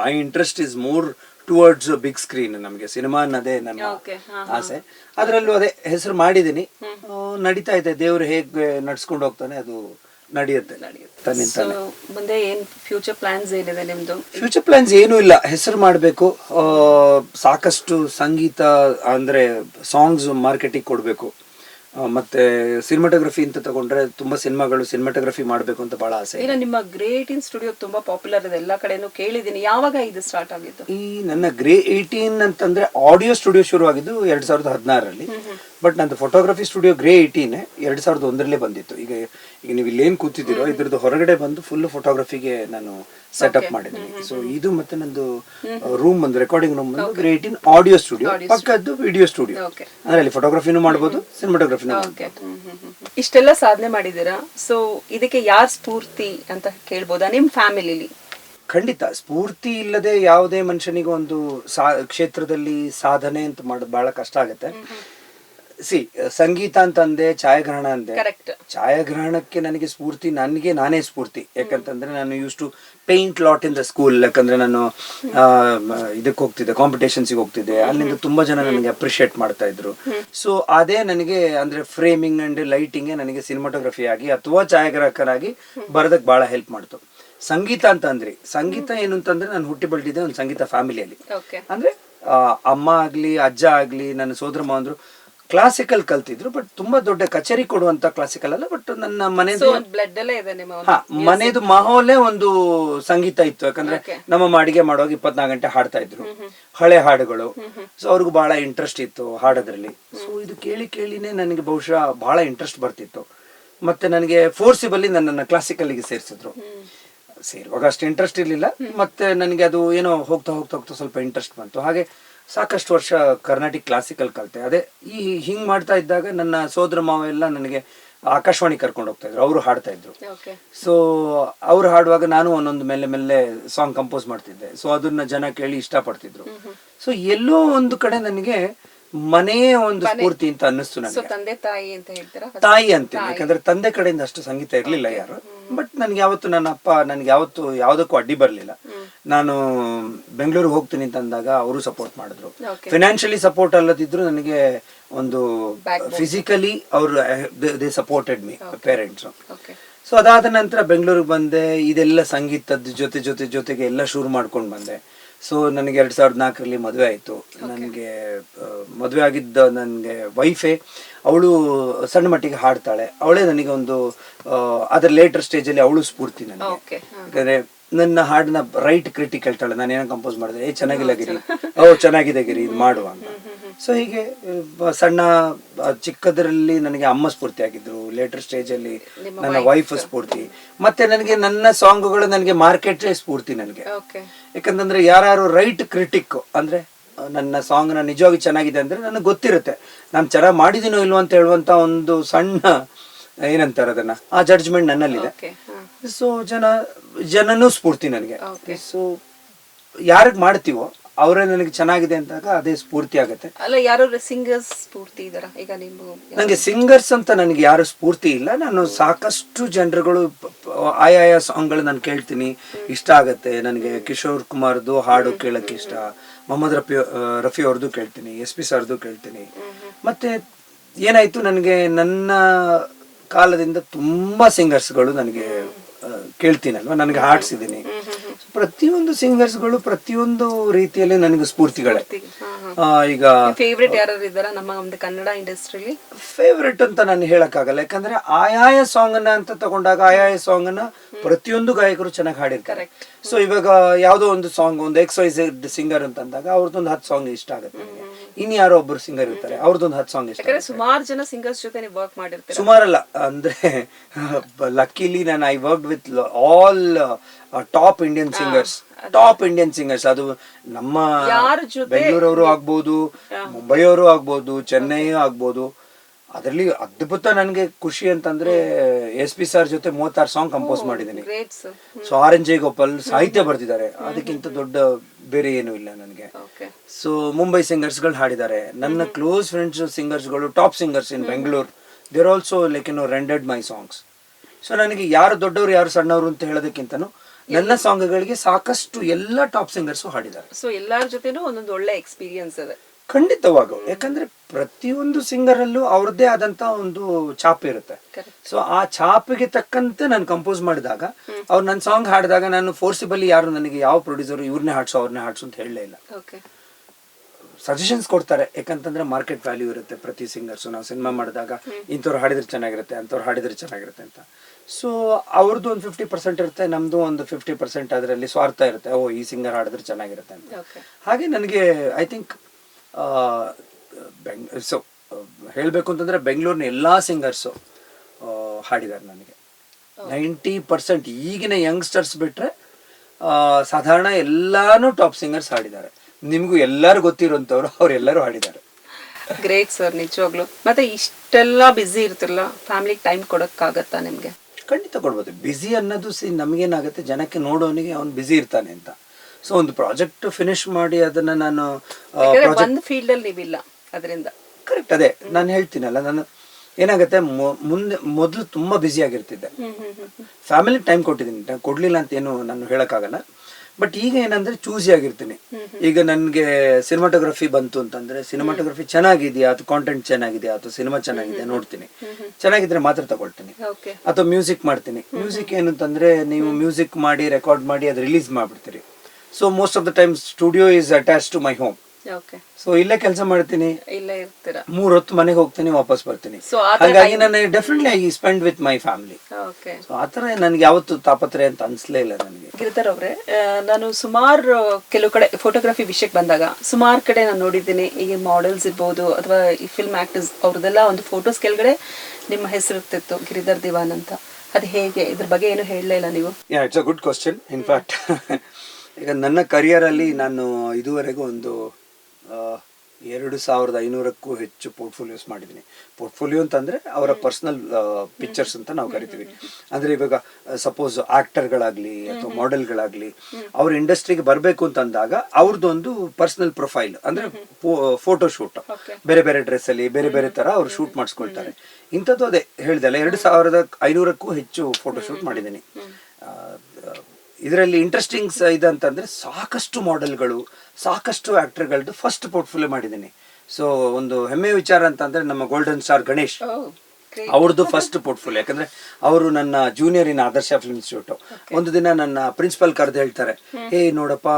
My interest is more towards big screen ನಮಗೆ ಸಿನಿಮಾ ಅನ್ನೋದೇ ನನ್ನ ಆಸೆ. ಅದರಲ್ಲೂ ಅದೇ ಹೆಸರು ಮಾಡಿದ್ದೀನಿ. ನಡೀತಾ ಇದೆ ದೇವ್ರು ಹೇಗೆ ನಡ್ಸ್ಕೊಂಡು ಹೋಗ್ತಾನೆ ಅದು ನಡೆಯುತ್ತೆ. ಮುಂದೆ ಏನ್ ಫ್ಯೂಚರ್ ಪ್ಲಾನ್ಸ್ ಏನಿದೆ ನಿಮ್ದು? ಫ್ಯೂಚರ್ ಪ್ಲಾನ್ಸ್ ಏನೂ ಇಲ್ಲ ಹೆಸರು ಮಾಡಬೇಕು. ಸಾಕಷ್ಟು ಸಂಗೀತ ಅಂದ್ರೆ ಸಾಂಗ್ಸ್ ಮಾರ್ಕೆಟಿಗೆ ಕೊಡಬೇಕು. ಮತ್ತೆ ಸಿನಿಮಾಟೋಗ್ರಫಿ ಅಂತ ತಗೊಂಡ್ರೆ ತುಂಬಾ ಸಿನಿಮಾಗಳು ಸಿನಿಮಾಟೋಗ್ರಫಿ ಮಾಡಬೇಕು ಅಂತ ಬಹಳ ಆಸೆ. ಇಲ್ಲ ನಿಮ್ಮ ಗ್ರೇಟ್ ಇನ್ ಸ್ಟುಡಿಯೋ ತುಂಬಾ ಪಾಪ್ಯುಲರ್ ಇದೆ. ಎಲ್ಲಾ ಕಡೆನೂ ಕೇಳಿದೀನಿ ಯಾವಾಗ ಇದು ಸ್ಟಾರ್ಟ್ ಆಗಿತ್ತು ಈ ನನ್ನ ಗ್ರೇ ಏಯ್ಟೀನ್ ಅಂತಂದ್ರೆ ಆಡಿಯೋ ಸ್ಟುಡಿಯೋ ಶುರುವಾಗಿದ್ದು ಎರಡ್ ಸಾವಿರದ ಹದಿನಾರರಲ್ಲಿ. ಬಟ್ ನಂದು ಫೋಟೋಗ್ರಫಿ ಸ್ಟುಡಿಯೋ ಗ್ರೇ ಏಯ್ಟೀನ್ ಎರಡ್ ಸಾವಿರದ ಒಂದರಲ್ಲೇ ಬಂದಿತ್ತು. ಈಗ ಈಗ ನೀವು ಏನ್ ಕೂತಿದ್ದೀರೋ ಇದ್ರದ್ದು ಹೊರಗಡೆ ಬಂದು ಫುಲ್ ಫೋಟೋಗ್ರಫಿಗೆ ನಾನು ಸೆಟಪ್ ಮಾಡಿದ್ದೀನಿ. ಸೊ ಇದು ಮತ್ತೆ ನಂದು ರೂಮ್ ಒಂದು ರೆಕಾರ್ಡಿಂಗ್ ರೂಮ್ ಬಂದು ಗ್ರೇ ಏಯ್ಟೀನ್ ಆಡಿಯೋ ಸ್ಟುಡಿಯೋ ಪಕ್ಕದ್ದು ವಿಡಿಯೋ ಸ್ಟುಡಿಯೋ. ಅಂದ್ರೆ ಅಲ್ಲಿ ಫೋಟೋಗ್ರಫಿನೂ ಮಾಡ್ಬೋದು ಸಿನಿಮಾಟೋಗ್ರಫಿನೂ ಓಕೆ ಇಷ್ಟೆಲ್ಲ ಸಾಧನೆ ಮಾಡಿದ್ದೀರಾ? ಸೊ ಇದಕ್ಕೆ ಯಾರ್ ಸ್ಫೂರ್ತಿ ಅಂತ ಕೇಳ್ಬೋದಾ ನಿಮ್ ಫ್ಯಾಮಿಲಿಲಿ? ಖಂಡಿತ ಸ್ಫೂರ್ತಿ ಇಲ್ಲದೆ ಯಾವುದೇ ಮನುಷ್ಯನಿಗೆ ಒಂದು ಸಾ ಕ್ಷೇತ್ರದಲ್ಲಿ ಸಾಧನೆ ಅಂತ ಮಾಡೋದು ಬಹಳ ಕಷ್ಟ ಆಗುತ್ತೆ. ಸಿ ಸಂಗೀತ ಅಂತಂದೆ ಛಾಯಾಗ್ರಹಣ ಅಂದೆ. ಕರೆಕ್ಟ್ ಛಾಯಾಗ್ರಹಣಕ್ಕೆ ನನಗೆ ಸ್ಫೂರ್ತಿ ನನಗೆ ನಾನೇ ಸ್ಫೂರ್ತಿ. ಯಾಕಂತಂದ್ರೆ ನಾನು use to paint lot in the school ಯಾಕಂದ್ರೆ ನಾನು ಇದಕ್ಕೆ ಹೋಗ್ತಿದ್ದೆ ಕಾಂಪಿಟೇಷನ್ಸ್ಗೆ ಹೋಗ್ತಿದ್ದೆ. ಅಲ್ಲಿಂದ ತುಂಬಾ ಜನ ನನಗೆ ಅಪ್ರಿಷಿಯೇಟ್ ಮಾಡ್ತಾ ಇದ್ರು. ಸೊ ಅದೇ ನನಗೆ ಅಂದ್ರೆ ಫ್ರೇಮಿಂಗ್ ಅಂಡ್ ಲೈಟಿಂಗ್ ನನಗೆ ಸಿನಿಮಾಟೋಗ್ರಫಿ ಆಗಿ ಅಥವಾ ಛಾಯಾಗ್ರಾಹಕರಾಗಿ ಬರೋದಕ್ಕೆ ಬಹಳ ಹೆಲ್ಪ್ ಮಾಡ್ತು. ಸಂಗೀತ ಅಂತ ಅಂದ್ರೆ ಸಂಗೀತ ಏನು ಅಂತಂದ್ರೆ ನಾನು ಹುಟ್ಟಿ ಬೆಳೆದಿದ್ದೆ ಒಂದು ಸಂಗೀತ ಫ್ಯಾಮಿಲಿಯಲ್ಲಿ ಅಂದ್ರೆ ಅಮ್ಮ ಆಗ್ಲಿ ಅಜ್ಜ ಆಗ್ಲಿ ನನ್ನ ಸೋದರ ಮಾವಂದ್ರು ಕ್ಲಾಸಿಕಲ್ ಕಲ್ತಿದ್ರು ಬಟ್ ತುಂಬಾ ದೊಡ್ಡ ಕಚೇರಿ ಕೊಡುವಂತ ಕ್ಲಾಸಿಕಲ್ ಅಲ್ಲ ಬಟ್ ನನ್ನ ಮನೆಯದು ಮನೆದು ಬ್ಲಡ್ ಅಲ್ಲೇ ಇದೆ ನಿಮ್ಮ ಒಂದು ಹಾ ಮನೆದು ಮಾಹೋಲೆ ಒಂದು ಸಂಗೀತ ಇತ್ತು ಯಾಕಂದ್ರೆ. ನಮ್ಮ ಅಡಿಗೆ ಮಾಡುವಾಗ ಇಪ್ಪತ್ನಾಲ್ಕು ಗಂಟೆ ಹಾಡ್ತಾ ಇದ್ರು. ಹಳೆ ಹಾಡುಗಳು. ಸೊ ಅವ್ರಿಗೂ ಬಹಳ ಇಂಟ್ರೆಸ್ಟ್ ಇತ್ತು ಹಾಡೋದ್ರಲ್ಲಿ. ಸೊ ಇದು ಕೇಳಿ ಕೇಳಿನೇ ನನಗೆ ಬಹುಶಃ ಬಹಳ ಇಂಟ್ರೆಸ್ಟ್ ಬರ್ತಿತ್ತು. ಮತ್ತೆ ನನಗೆ ಫೋರ್ಸಿಬಲಿ ಕ್ಲಾಸಿಕಲ್ ಕ್ಲಾಸಿಕಲ್ಗೆ ಸೇರಿಸಿದ್ರು. ಸೇರುವಾಗ ಅಷ್ಟು ಇಂಟ್ರೆಸ್ಟ್ ಇರಲಿಲ್ಲ. ಮತ್ತೆ ನನಗೆ ಅದು ಏನೋ ಹೋಗ್ತಾ ಹೋಗ್ತಾ ಹೋಗ್ತಾ ಸ್ವಲ್ಪ ಇಂಟ್ರೆಸ್ಟ್ ಬಂತು. ಹಾಗೆ ಸಾಕಷ್ಟು ವರ್ಷ ಕರ್ನಾಟಿಕ್ ಕ್ಲಾಸಿಕಲ್ ಕಲಿತೆ. ಅದೇ ಈ ಹಿಂಗ್ ಮಾಡ್ತಾ ಇದ್ದಾಗ ನನ್ನ ಸೋದರ ಮಾವ ಎಲ್ಲ ನನಗೆ ಆಕಾಶವಾಣಿ ಕರ್ಕೊಂಡು ಹೋಗ್ತಾ ಇದ್ರು. ಅವರು ಹಾಡ್ತಾ ಇದ್ರು. ಸೊ ಅವ್ರು ಹಾಡುವಾಗ ನಾನು ಒಂದೊಂದು ಮೇಲೆ ಮೇಲೆ ಸಾಂಗ್ ಕಂಪೋಸ್ ಮಾಡ್ತಿದ್ದೆ. ಸೊ ಅದನ್ನ ಜನ ಕೇಳಿ ಇಷ್ಟಪಡ್ತಿದ್ರು. ಸೊ ಎಲ್ಲೋ ಒಂದು ಕಡೆ ನನಗೆ ಮನೆಯೇ ಒಂದು ಸ್ಫೂರ್ತಿ ಅಂತ ಅನ್ನಿಸ್ತು ನನಗೆ. ತಂದೆ ತಾಯಿ ಅಂತ ಹೇಳ್ತೀರಾ? ತಾಯಿ ಅಂತೀನಿ ಯಾಕಂದ್ರೆ ತಂದೆ ಕಡೆಯಿಂದ ಅಷ್ಟು ಸಂಗೀತ ಇರ್ಲಿಲ್ಲ ಯಾರು. ಬಟ್ ನನ್ಗೆ ಯಾವತ್ತು ನನ್ನ ಅಪ್ಪ ನನ್ಗೆ ಯಾವತ್ತು ಯಾವ್ದಕ್ಕೂ ಅಡ್ಡಿ ಬರ್ಲಿಲ್ಲ. ನಾನು ಬೆಂಗಳೂರಿಗೆ ಹೋಗ್ತೀನಿ ಅಂತ ಅಂದಾಗ ಅವರು ಸಪೋರ್ಟ್ ಮಾಡಿದ್ರು. ಫಿನಾನ್ಷಿಯಲಿ ಸಪೋರ್ಟ್ ಅಲ್ಲದಿದ್ರು ನನಗೆ ಒಂದು ಫಿಸಿಕಲಿ ಅವರು they supported me parents so ಅದಾದ ನಂತರ ಬೆಂಗಳೂರಿಗೆ ಬಂದೆ ಇದೆಲ್ಲ ಸಂಗೀತದ ಜೊತೆ ಜೊತೆ ಜೊತೆಗೆ ಎಲ್ಲ ಶುರು ಮಾಡ್ಕೊಂಡು ಬಂದೆ. ಸೊ ನನಗೆ ಎರಡ್ ಸಾವಿರದ ನಾಲ್ಕರಲ್ಲಿ ಮದುವೆ ಆಯಿತು. ನನಗೆ ಮದುವೆ ಆಗಿದ್ದ ನನಗೆ ವೈಫೇ ಅವಳು ಸಣ್ಣ ಮಟ್ಟಿಗೆ ಹಾಡ್ತಾಳೆ. ಅವಳೇ ನನಗೆ ಒಂದು ಅದರ ಲೇಟರ್ ಸ್ಟೇಜಲ್ಲಿ ಅವಳು ಸ್ಫೂರ್ತಿ ನನಗೆ. ಯಾಕಂದ್ರೆ ನನ್ನ ಹಾಡನ್ನ ರೈಟ್ ಕ್ರಿಟಿಕ್ ಹೇಳ್ತಾಳೆ. ನಾನು ಏನೋ ಕಂಪೋಸ್ ಮಾಡಿದೆ? ಏ ಚೆನ್ನಾಗಿಲ್ಲ ಗಿರಿ. ಓ ಚೆನ್ನಾಗಿದೆ ಗಿರಿ ಇದು ಮಾಡುವ ಅಂತ. ಸೊ ಹೀಗೆ ಸಣ್ಣ ಚಿಕ್ಕದರಲ್ಲಿ ನನಗೆ ಅಮ್ಮ ಸ್ಫೂರ್ತಿ ಆಗಿದ್ರು. ಲೇಟರ್ ಸ್ಟೇಜ್ ಅಲ್ಲಿ ನನ್ನ ವೈಫ್ ಸ್ಫೂರ್ತಿ. ಮತ್ತೆ ನನಗೆ ನನ್ನ ಸಾಂಗ್ಗಳು ನನಗೆ ಮಾರ್ಕೆಟ್ ಸ್ಫೂರ್ತಿ ನನಗೆ. ಯಾಕಂತಂದ್ರೆ ಯಾರು ರೈಟ್ ಕ್ರಿಟಿಕ್ ಅಂದ್ರೆ ನನ್ನ ಸಾಂಗ್ನ ನಿಜವಾಗಿ ಚೆನ್ನಾಗಿದೆ ಅಂದ್ರೆ ನನಗೆ ಗೊತ್ತಿರುತ್ತೆ. ನಾನು ಚೆನ್ನಾಗಿ ಮಾಡಿದೀನೋ ಇಲ್ವೋ ಅಂತ ಹೇಳುವಂತ ಒಂದು ಸಣ್ಣ ಏನಂತಾರೆ ಅದನ್ನ? ಆ ಜಡ್ಜ್ಮೆಂಟ್ ನನ್ನಲ್ಲಿದೆ. ಸೊ ಜನ ಜನನೂ ಸ್ಫೂರ್ತಿ ನನಗೆ. ಸೊ ಯಾರಿಗೆ ಮಾಡ್ತೀವೋ ಅವರೇ ನನಗೆ ಚೆನ್ನಾಗಿದೆ ಅಂತಾಗ ಅದೇ ಸ್ಫೂರ್ತಿ ಆಗುತ್ತೆ. ಅಲ್ಲ ಯಾರು ಸಿಂಗರ್ಸ್ ಸ್ಫೂರ್ತಿ ಇದಾರ? ಈಗ ನೀವು ನನಗೆ ಸಿಂಗರ್ಸ್ ಅಂತ ನನಗೆ ಯಾರು ಸ್ಫೂರ್ತಿ ಇಲ್ಲ. ನಾನು ಸಾಕಷ್ಟು ಜನರುಗಳು ಆಯಾಯ ಸಾಂಗ್ಗಳು ನಾನು ಕೇಳ್ತೀನಿ. ಇಷ್ಟ ಆಗುತ್ತೆ. ನನಗೆ ಕಿಶೋರ್ ಕುಮಾರ್ದು ಹಾಡು ಕೇಳಕ್ಕೆ ಇಷ್ಟ. ಮೊಹಮ್ಮದ್ ರಫಿ ರಫಿ ಅವ್ರದ್ದು ಕೇಳ್ತೀನಿ. ಎಸ್ ಪಿ ಸರ್ದು ಕೇಳ್ತೀನಿ. ಮತ್ತೆ ಏನಾಯ್ತು? ನನಗೆ ನನ್ನ ಕಾಲದಿಂದ ತುಂಬಾ ಸಿಂಗರ್ಸ್ಗಳು ನನಗೆ ಕೇಳ್ತೀನಲ್ವ? ನನಗೆ ಹಾಡ್ಸಿದ್ದೀನಿ ಪ್ರತಿಯೊಂದು ಸಿಂಗರ್ಸ್ಗಳು ಪ್ರತಿಯೊಂದು ರೀತಿಯಲ್ಲಿ ನನಗೆ ಸ್ಫೂರ್ತಿಗಳೇ. ಈಗ ಫೇವ್ರೆಟ್ ಯಾರು ಇದ್ದಾರೆ? ನಮ್ಮ ಒಂದು ಕನ್ನಡ ಇಂಡಸ್ಟ್ರಿಲಿ ಫೇವ್ರೆಟ್ ಅಂತ ನಾನು ಹೇಳಕ್ಕಾಗಲ್ಲ. ಯಾಕಂದ್ರೆ ಆಯಾಯ ಸಾಂಗ್ ಅನ್ನ ಅಂತ ತಗೊಂಡಾಗ ಆಯಾಯ ಸಾಂಗ್ ಅನ್ನ ಪ್ರತಿಯೊಂದು ಗಾಯಕರು ಚೆನ್ನಾಗಿ ಹಾಡಿರ್ತಾರೆ. ಸೊ ಇವಾಗ ಯಾವ್ದೋ ಒಂದು ಸಾಂಗ್ ಒಂದು ಎಕ್ಸ್ ವೈಸ್ ಸಿಂಗರ್ ಅಂತ ಅಂದಾಗ ಅವ್ರದ್ದೊಂದು ಹತ್ತು ಸಾಂಗ್ ಇಷ್ಟ ಆಗುತ್ತೆ ನನಗೆ. ಇನ್ ಯಾರೋ ಒಬ್ರು ಸಿಂಗರ್ ಇರ್ತಾರೆ ಅವ್ರದ್ದೊಂದು ಹತ್ತು ಸಾಂಗ್ ಇಷ್ಟ ಸುಮಾರು ಜನ ಸಿಂಗರ್ಸ್ ಜೊತೆ ವರ್ಕ್ ಮಾಡಿರ್ತಾರೆ. ಸುಮಾರಲ್ಲ ಅಂದ್ರೆ ಲಕ್ಕಿಲಿ ನಾನು I work with all top Indian singers top Indian singers ಅದು ನಮ್ಮ ಬೆಂಗಳೂರವರು ಆಗ್ಬೋದು ಮುಂಬೈಯವರು ಆಗ್ಬೋದು ಚೆನ್ನೈ ಆಗ್ಬೋದು. ಅದರಲ್ಲಿ ಅದ್ಭುತ ನನಗೆ ಖುಷಿ ಅಂತಂದ್ರೆ ಎಸ್ ಪಿ ಸರ್ ಜೊತೆ ಮೂವತ್ತಾರು ಸಾಂಗ್ ಕಂಪೋಸ್ ಮಾಡಿದ್ದೀನಿ. So R N J Gopal ಸಾಹಿತ್ಯ ಬರ್ತಿದ್ದಾರೆ ಅದಕ್ಕಿಂತ ದೊಡ್ಡ ಬೇರೆ ಏನು ಇಲ್ಲ ನನಗೆ. ಸೊ ಮುಂಬೈ ಸಿಂಗರ್ಸ್ಗಳು ಹಾಡಿದ್ದಾರೆ. ನನ್ನ close friends ಸಿಂಗರ್ಸ್ಗಳು top singers in Bengaluru there also like you know rendered my songs so ನನಗೆ ಯಾರು ದೊಡ್ಡವರು ಯಾರು ಸಣ್ಣವರು ಅಂತ ಹೇಳೋದಕ್ಕಿಂತನೂ ನನ್ನ ಸಾಂಗ್ಗಳಿಗೆ ಸಾಕಷ್ಟು ಎಲ್ಲ ಟಾಪ್ ಸಿಂಗರ್ಸ್ ಹಾಡಿದ್ದಾರೆ. ಸೊ ಎಲ್ಲಾರ ಜೊತೆನೂ ಒಂದೊಂದು ಒಳ್ಳೆ ಎಕ್ಸ್ಪೀರಿಯನ್ಸ್ ಇದೆ. ಖಂಡಿತವಾಗ ಯಾಕಂದ್ರೆ ಪ್ರತಿಯೊಂದು ಸಿಂಗರಲ್ಲೂ ಅವ್ರದ್ದೇ ಆದಂತ ಒಂದು ಛಾಪ್ ಇರುತ್ತೆ. ಸೊ ಆ ಛಾಪಿಗೆ ತಕ್ಕಂತೆ ನಾನು ಕಂಪೋಸ್ ಮಾಡಿದಾಗ ಅವ್ರು ನನ್ನ ಸಾಂಗ್ ಹಾಡಿದಾಗ ನಾನು ಫೋರ್ಸಿಬಲಿ ಯಾರು ನನಗೆ ಯಾವ ಪ್ರೊಡ್ಯೂಸರ್ ಇವ್ರನ್ನೇ ಹಾಡ್ಸು ಅವ್ರನ್ನೇ ಹಾಡ್ಸು ಅಂತ ಹೇಳಲೇ ಇಲ್ಲ. ಸಜೆಷನ್ಸ್ ಕೊಡ್ತಾರೆ. ಯಾಕಂತಂದ್ರೆ ಮಾರ್ಕೆಟ್ ವ್ಯಾಲ್ಯೂ ಇರುತ್ತೆ ಪ್ರತಿ ಸಿಂಗರ್ಸು ನಾವು ಸಿನಿಮಾ ಮಾಡಿದಾಗ ಇಂಥವ್ರು ಹಾಡಿದ್ರೆ ಚೆನ್ನಾಗಿರುತ್ತೆ ಅಂಥವ್ರು ಹಾಡಿದ್ರೆ ಚೆನ್ನಾಗಿರುತ್ತೆ ಅಂತ. ಸೊ ಅವ್ರದ್ದು ಒಂದು ಫಿಫ್ಟಿ ಪರ್ಸೆಂಟ್ ಇರುತ್ತೆ ನಮ್ದು ಒಂದು ಫಿಫ್ಟಿ ಪರ್ಸೆಂಟ್ ಅದರಲ್ಲಿ ಸ್ವಾರ್ಥ ಇರುತ್ತೆ. ಓ ಈ ಸಿಂಗರ್ ಹಾಡಿದ್ರೆ ಚೆನ್ನಾಗಿರುತ್ತೆ ಅಂತ. ಹಾಗೆ ನನಗೆ ಐ ಥಿಂಕ್ ಬೆಂಗ್ ಸೊ ಹೇಳಬೇಕು ಅಂತಂದ್ರೆ ಬೆಂಗಳೂರಿನ ಎಲ್ಲ ಸಿಂಗರ್ಸು ಹಾಡಿದ್ದಾರೆ ನನಗೆ. ನೈಂಟಿ ಪರ್ಸೆಂಟ್ ಈಗಿನ ಯಂಗ್ಸ್ಟರ್ಸ್ ಬಿಟ್ಟರೆ ಸಾಧಾರಣ ಎಲ್ಲಾನು ಟಾಪ್ ಸಿಂಗರ್ಸ್ ಹಾಡಿದ್ದಾರೆ. ನಿಮಗೂ ಎಲ್ಲರೂ ಗೊತ್ತಿರುವಂತವ್ರು ಅವರೆಲ್ಲರೂ ಹಾಡಿದ್ದಾರೆ. ಗ್ರೇಟ್ ಸರ್ ನಿಜವಾಗ್ಲು. ಮತ್ತೆ ಇಷ್ಟೆಲ್ಲ ಬ್ಯುಸಿ ಇರ್ತಿರಲ್ಲ ಫ್ಯಾಮಿಲಿ ಟೈಮ್ ಕೊಡೋಕ್ಕಾಗತ್ತಾ ನಿಮ್ಗೆ? ಖಂಡಿತ ಕೊಡ್ಬೋದು. ಬ್ಯುಸಿ ಅನ್ನೋದು ಸಿ ನಮಗೇನಾಗುತ್ತೆ ಜನಕ್ಕೆ ನೋಡೋನಿಗೆ ಅವ್ನು ಬ್ಯುಸಿ ಇರ್ತಾನೆ ಅಂತ. ಸೊ ಒಂದು ಪ್ರಾಜೆಕ್ಟ್ ಫಿನಿಶ್ ಮಾಡಿ ಅದನ್ನ ನಾನು ಒಂದು ಫೀಲ್ಡ್ ಅಲ್ಲಿ ನೀವಿಲ್ಲ ಅದರಿಂದ. ಕರೆಕ್ಟ್ ಅದೇ. ನಾನು ಹೇಳ್ತೀನಲ್ಲ ನಾನು ಏನಾಗುತ್ತೆ ಮುಂದೆ ಮೊದಲು ತುಂಬಾ ಬ್ಯುಸಿ ಆಗಿರ್ತಿದ್ದೆ. ಫ್ಯಾಮಿಲಿ ಟೈಮ್ ಕೊಟ್ಟಿದ್ದೀನಿ. ಕೊಡ್ಲಿಲ್ಲ ಅಂತ ಏನು ನಾನು ಹೇಳಕ್ಕಾಗಲ್ಲ. ಬಟ್ ಈಗ ಏನಂದ್ರೆ ಚೂಸಿ ಆಗಿರ್ತೀನಿ. ಈಗ ನನಗೆ ಸಿನಿಮಾಟೋಗ್ರಫಿ ಬಂತು ಅಂತಂದ್ರೆ ಸಿನಿಮಾಟೋಗ್ರಫಿ ಚೆನ್ನಾಗಿದೆಯಾ? ಅಥವಾ ಕಾಂಟೆಂಟ್ ಚೆನ್ನಾಗಿದೆಯಾ? ಅಥವಾ ಸಿನಿಮಾ ಚೆನ್ನಾಗಿದೆ ನೋಡ್ತೀನಿ. ಚೆನ್ನಾಗಿದ್ರೆ ಮಾತ್ರ ತಗೊಳ್ತೀನಿ. ಅಥವಾ ಮ್ಯೂಸಿಕ್ ಮಾಡ್ತೀನಿ. ಮ್ಯೂಸಿಕ್ ಏನು ಅಂತಂದ್ರೆ ನೀವು ಮ್ಯೂಸಿಕ್ ಮಾಡಿ ರೆಕಾರ್ಡ್ ಮಾಡಿ ಅದು release ಮಾಡ್ಬಿಡ್ತೀರಿ. So most of the time studio is attach to my home so ಇಲ್ಲೇ ಕೆಲಸ ಮಾಡ್ತೀನಿ. ಇಲ್ಲೇ ಇರ್ತೀರಾ? ಮೂರ್ ಹೊತ್ತು ಮನೆಗೆ ಹೋಗ್ತೀನಿ ವಾಪಸ್ ಬರ್ತೀನಿ. ಸೊ ಹಾಗಾಗಿ ನಾನು definitely I spend with my family okay so ಆತರ ನನ್ಗೆ ಯಾವತ್ತು ತಾಪತ್ರೆ ಅಂತ ಅನ್ಸ್ಲೇ ಇಲ್ಲ ನನಗೆ. ಗಿರಿಧರ್ ಅವ್ರೆ ನಾನು ಸುಮಾರು ಕೆಲವು ಕಡೆ ಫೋಟೋಗ್ರಫಿ ವಿಷಯಕ್ಕೆ ಬಂದಾಗ ಸುಮಾರು ಕಡೆ ನಾನು ನೋಡಿದ್ದೀನಿ. ಈಗ ಮಾಡೆಲ್ಸ್ ಇರ್ಬೋದು ಅಥವಾ ಈ ಫಿಲ್ಮ್ ಆಕ್ಟರ್ಸ್ ಅವ್ರದ್ದೆಲ್ಲ ಒಂದು ಫೋಟೋಸ್ ಕೆಳಗಡೆ ನಿಮ್ಮ ಹೆಸರು ಇರ್ತಿತ್ತು ಗಿರಿಧರ್ ದಿವಾನ್ ಅಂತ. ಅದು ಹೇಗೆ? ಇದ್ರ ಬಗ್ಗೆ ಏನು ಹೇಳಲೇ ಇಲ್ಲ ನೀವು. It's a good question in fact ಈಗ ನನ್ನ ಕರಿಯರಲ್ಲಿ ನಾನು ಇದುವರೆಗೂ ಒಂದು ಎರಡು ಸಾವಿರದ ಐನೂರಕ್ಕೂ ಹೆಚ್ಚು ಪೋರ್ಟ್ಫೋಲಿಯೋಸ್ ಮಾಡಿದ್ದೀನಿ. ಪೋರ್ಟ್ಫೋಲಿಯೋ ಅಂತಂದರೆ ಅವರ ಪರ್ಸ್ನಲ್ ಪಿಕ್ಚರ್ಸ್ ಅಂತ ನಾವು ಕರಿತೀವಿ. ಅಂದರೆ ಇವಾಗ ಸಪೋಸ್ ಆ್ಯಕ್ಟರ್ಗಳಾಗಲಿ ಅಥವಾ ಮಾಡೆಲ್ಗಳಾಗಲಿ ಅವ್ರ ಇಂಡಸ್ಟ್ರಿಗೆ ಬರಬೇಕು ಅಂತಂದಾಗ ಅವ್ರದ್ದೊಂದು ಪರ್ಸ್ನಲ್ ಪ್ರೊಫೈಲ್ ಅಂದ್ರೆ ಫೋಟೋ ಶೂಟ್. ಬೇರೆ ಬೇರೆ ಡ್ರೆಸ್ಸಲ್ಲಿ ಬೇರೆ ಬೇರೆ ಥರ ಅವ್ರು ಶೂಟ್ ಮಾಡಿಸ್ಕೊಳ್ತಾರೆ. ಇಂಥದ್ದು ಅದೇ ಹೇಳ್ದಲ್ಲ ಎರಡು ಸಾವಿರದ ಐನೂರಕ್ಕೂ ಹೆಚ್ಚು ಫೋಟೋ ಶೂಟ್ ಮಾಡಿದ್ದೀನಿ. ಇದರಲ್ಲಿ ಇಂಟ್ರೆಸ್ಟಿಂಗ್ ಇದೆ ಅಂತಂದ್ರೆ ಸಾಕಷ್ಟು ಮಾಡೆಲ್ಗಳು ಸಾಕಷ್ಟು ಆಕ್ಟರ್ಗಳದ್ದು ಫಸ್ಟ್ ಪೋರ್ಟ್ಫೋಲಿಯೋ ಮಾಡಿದ್ದೀನಿ. ಸೊ ಒಂದು ಹೆಮ್ಮೆ ವಿಚಾರ ಅಂತಂದ್ರೆ ನಮ್ಮ ಗೋಲ್ಡನ್ ಸ್ಟಾರ್ ಗಣೇಶ್. ಅವ್ರದ್ದು ಫಸ್ಟ್ ಪೋರ್ಟ್ಫೋಲಿಯೋ ಯಾಕಂದ್ರೆ ಅವರು ನನ್ನ junior in Adarsh film institute ಒಂದು ದಿನ ನನ್ನ ಪ್ರಿನ್ಸಿಪಲ್ ಕರೆದು ಹೇಳ್ತಾರೆ ಹೇ ನೋಡಪ್ಪ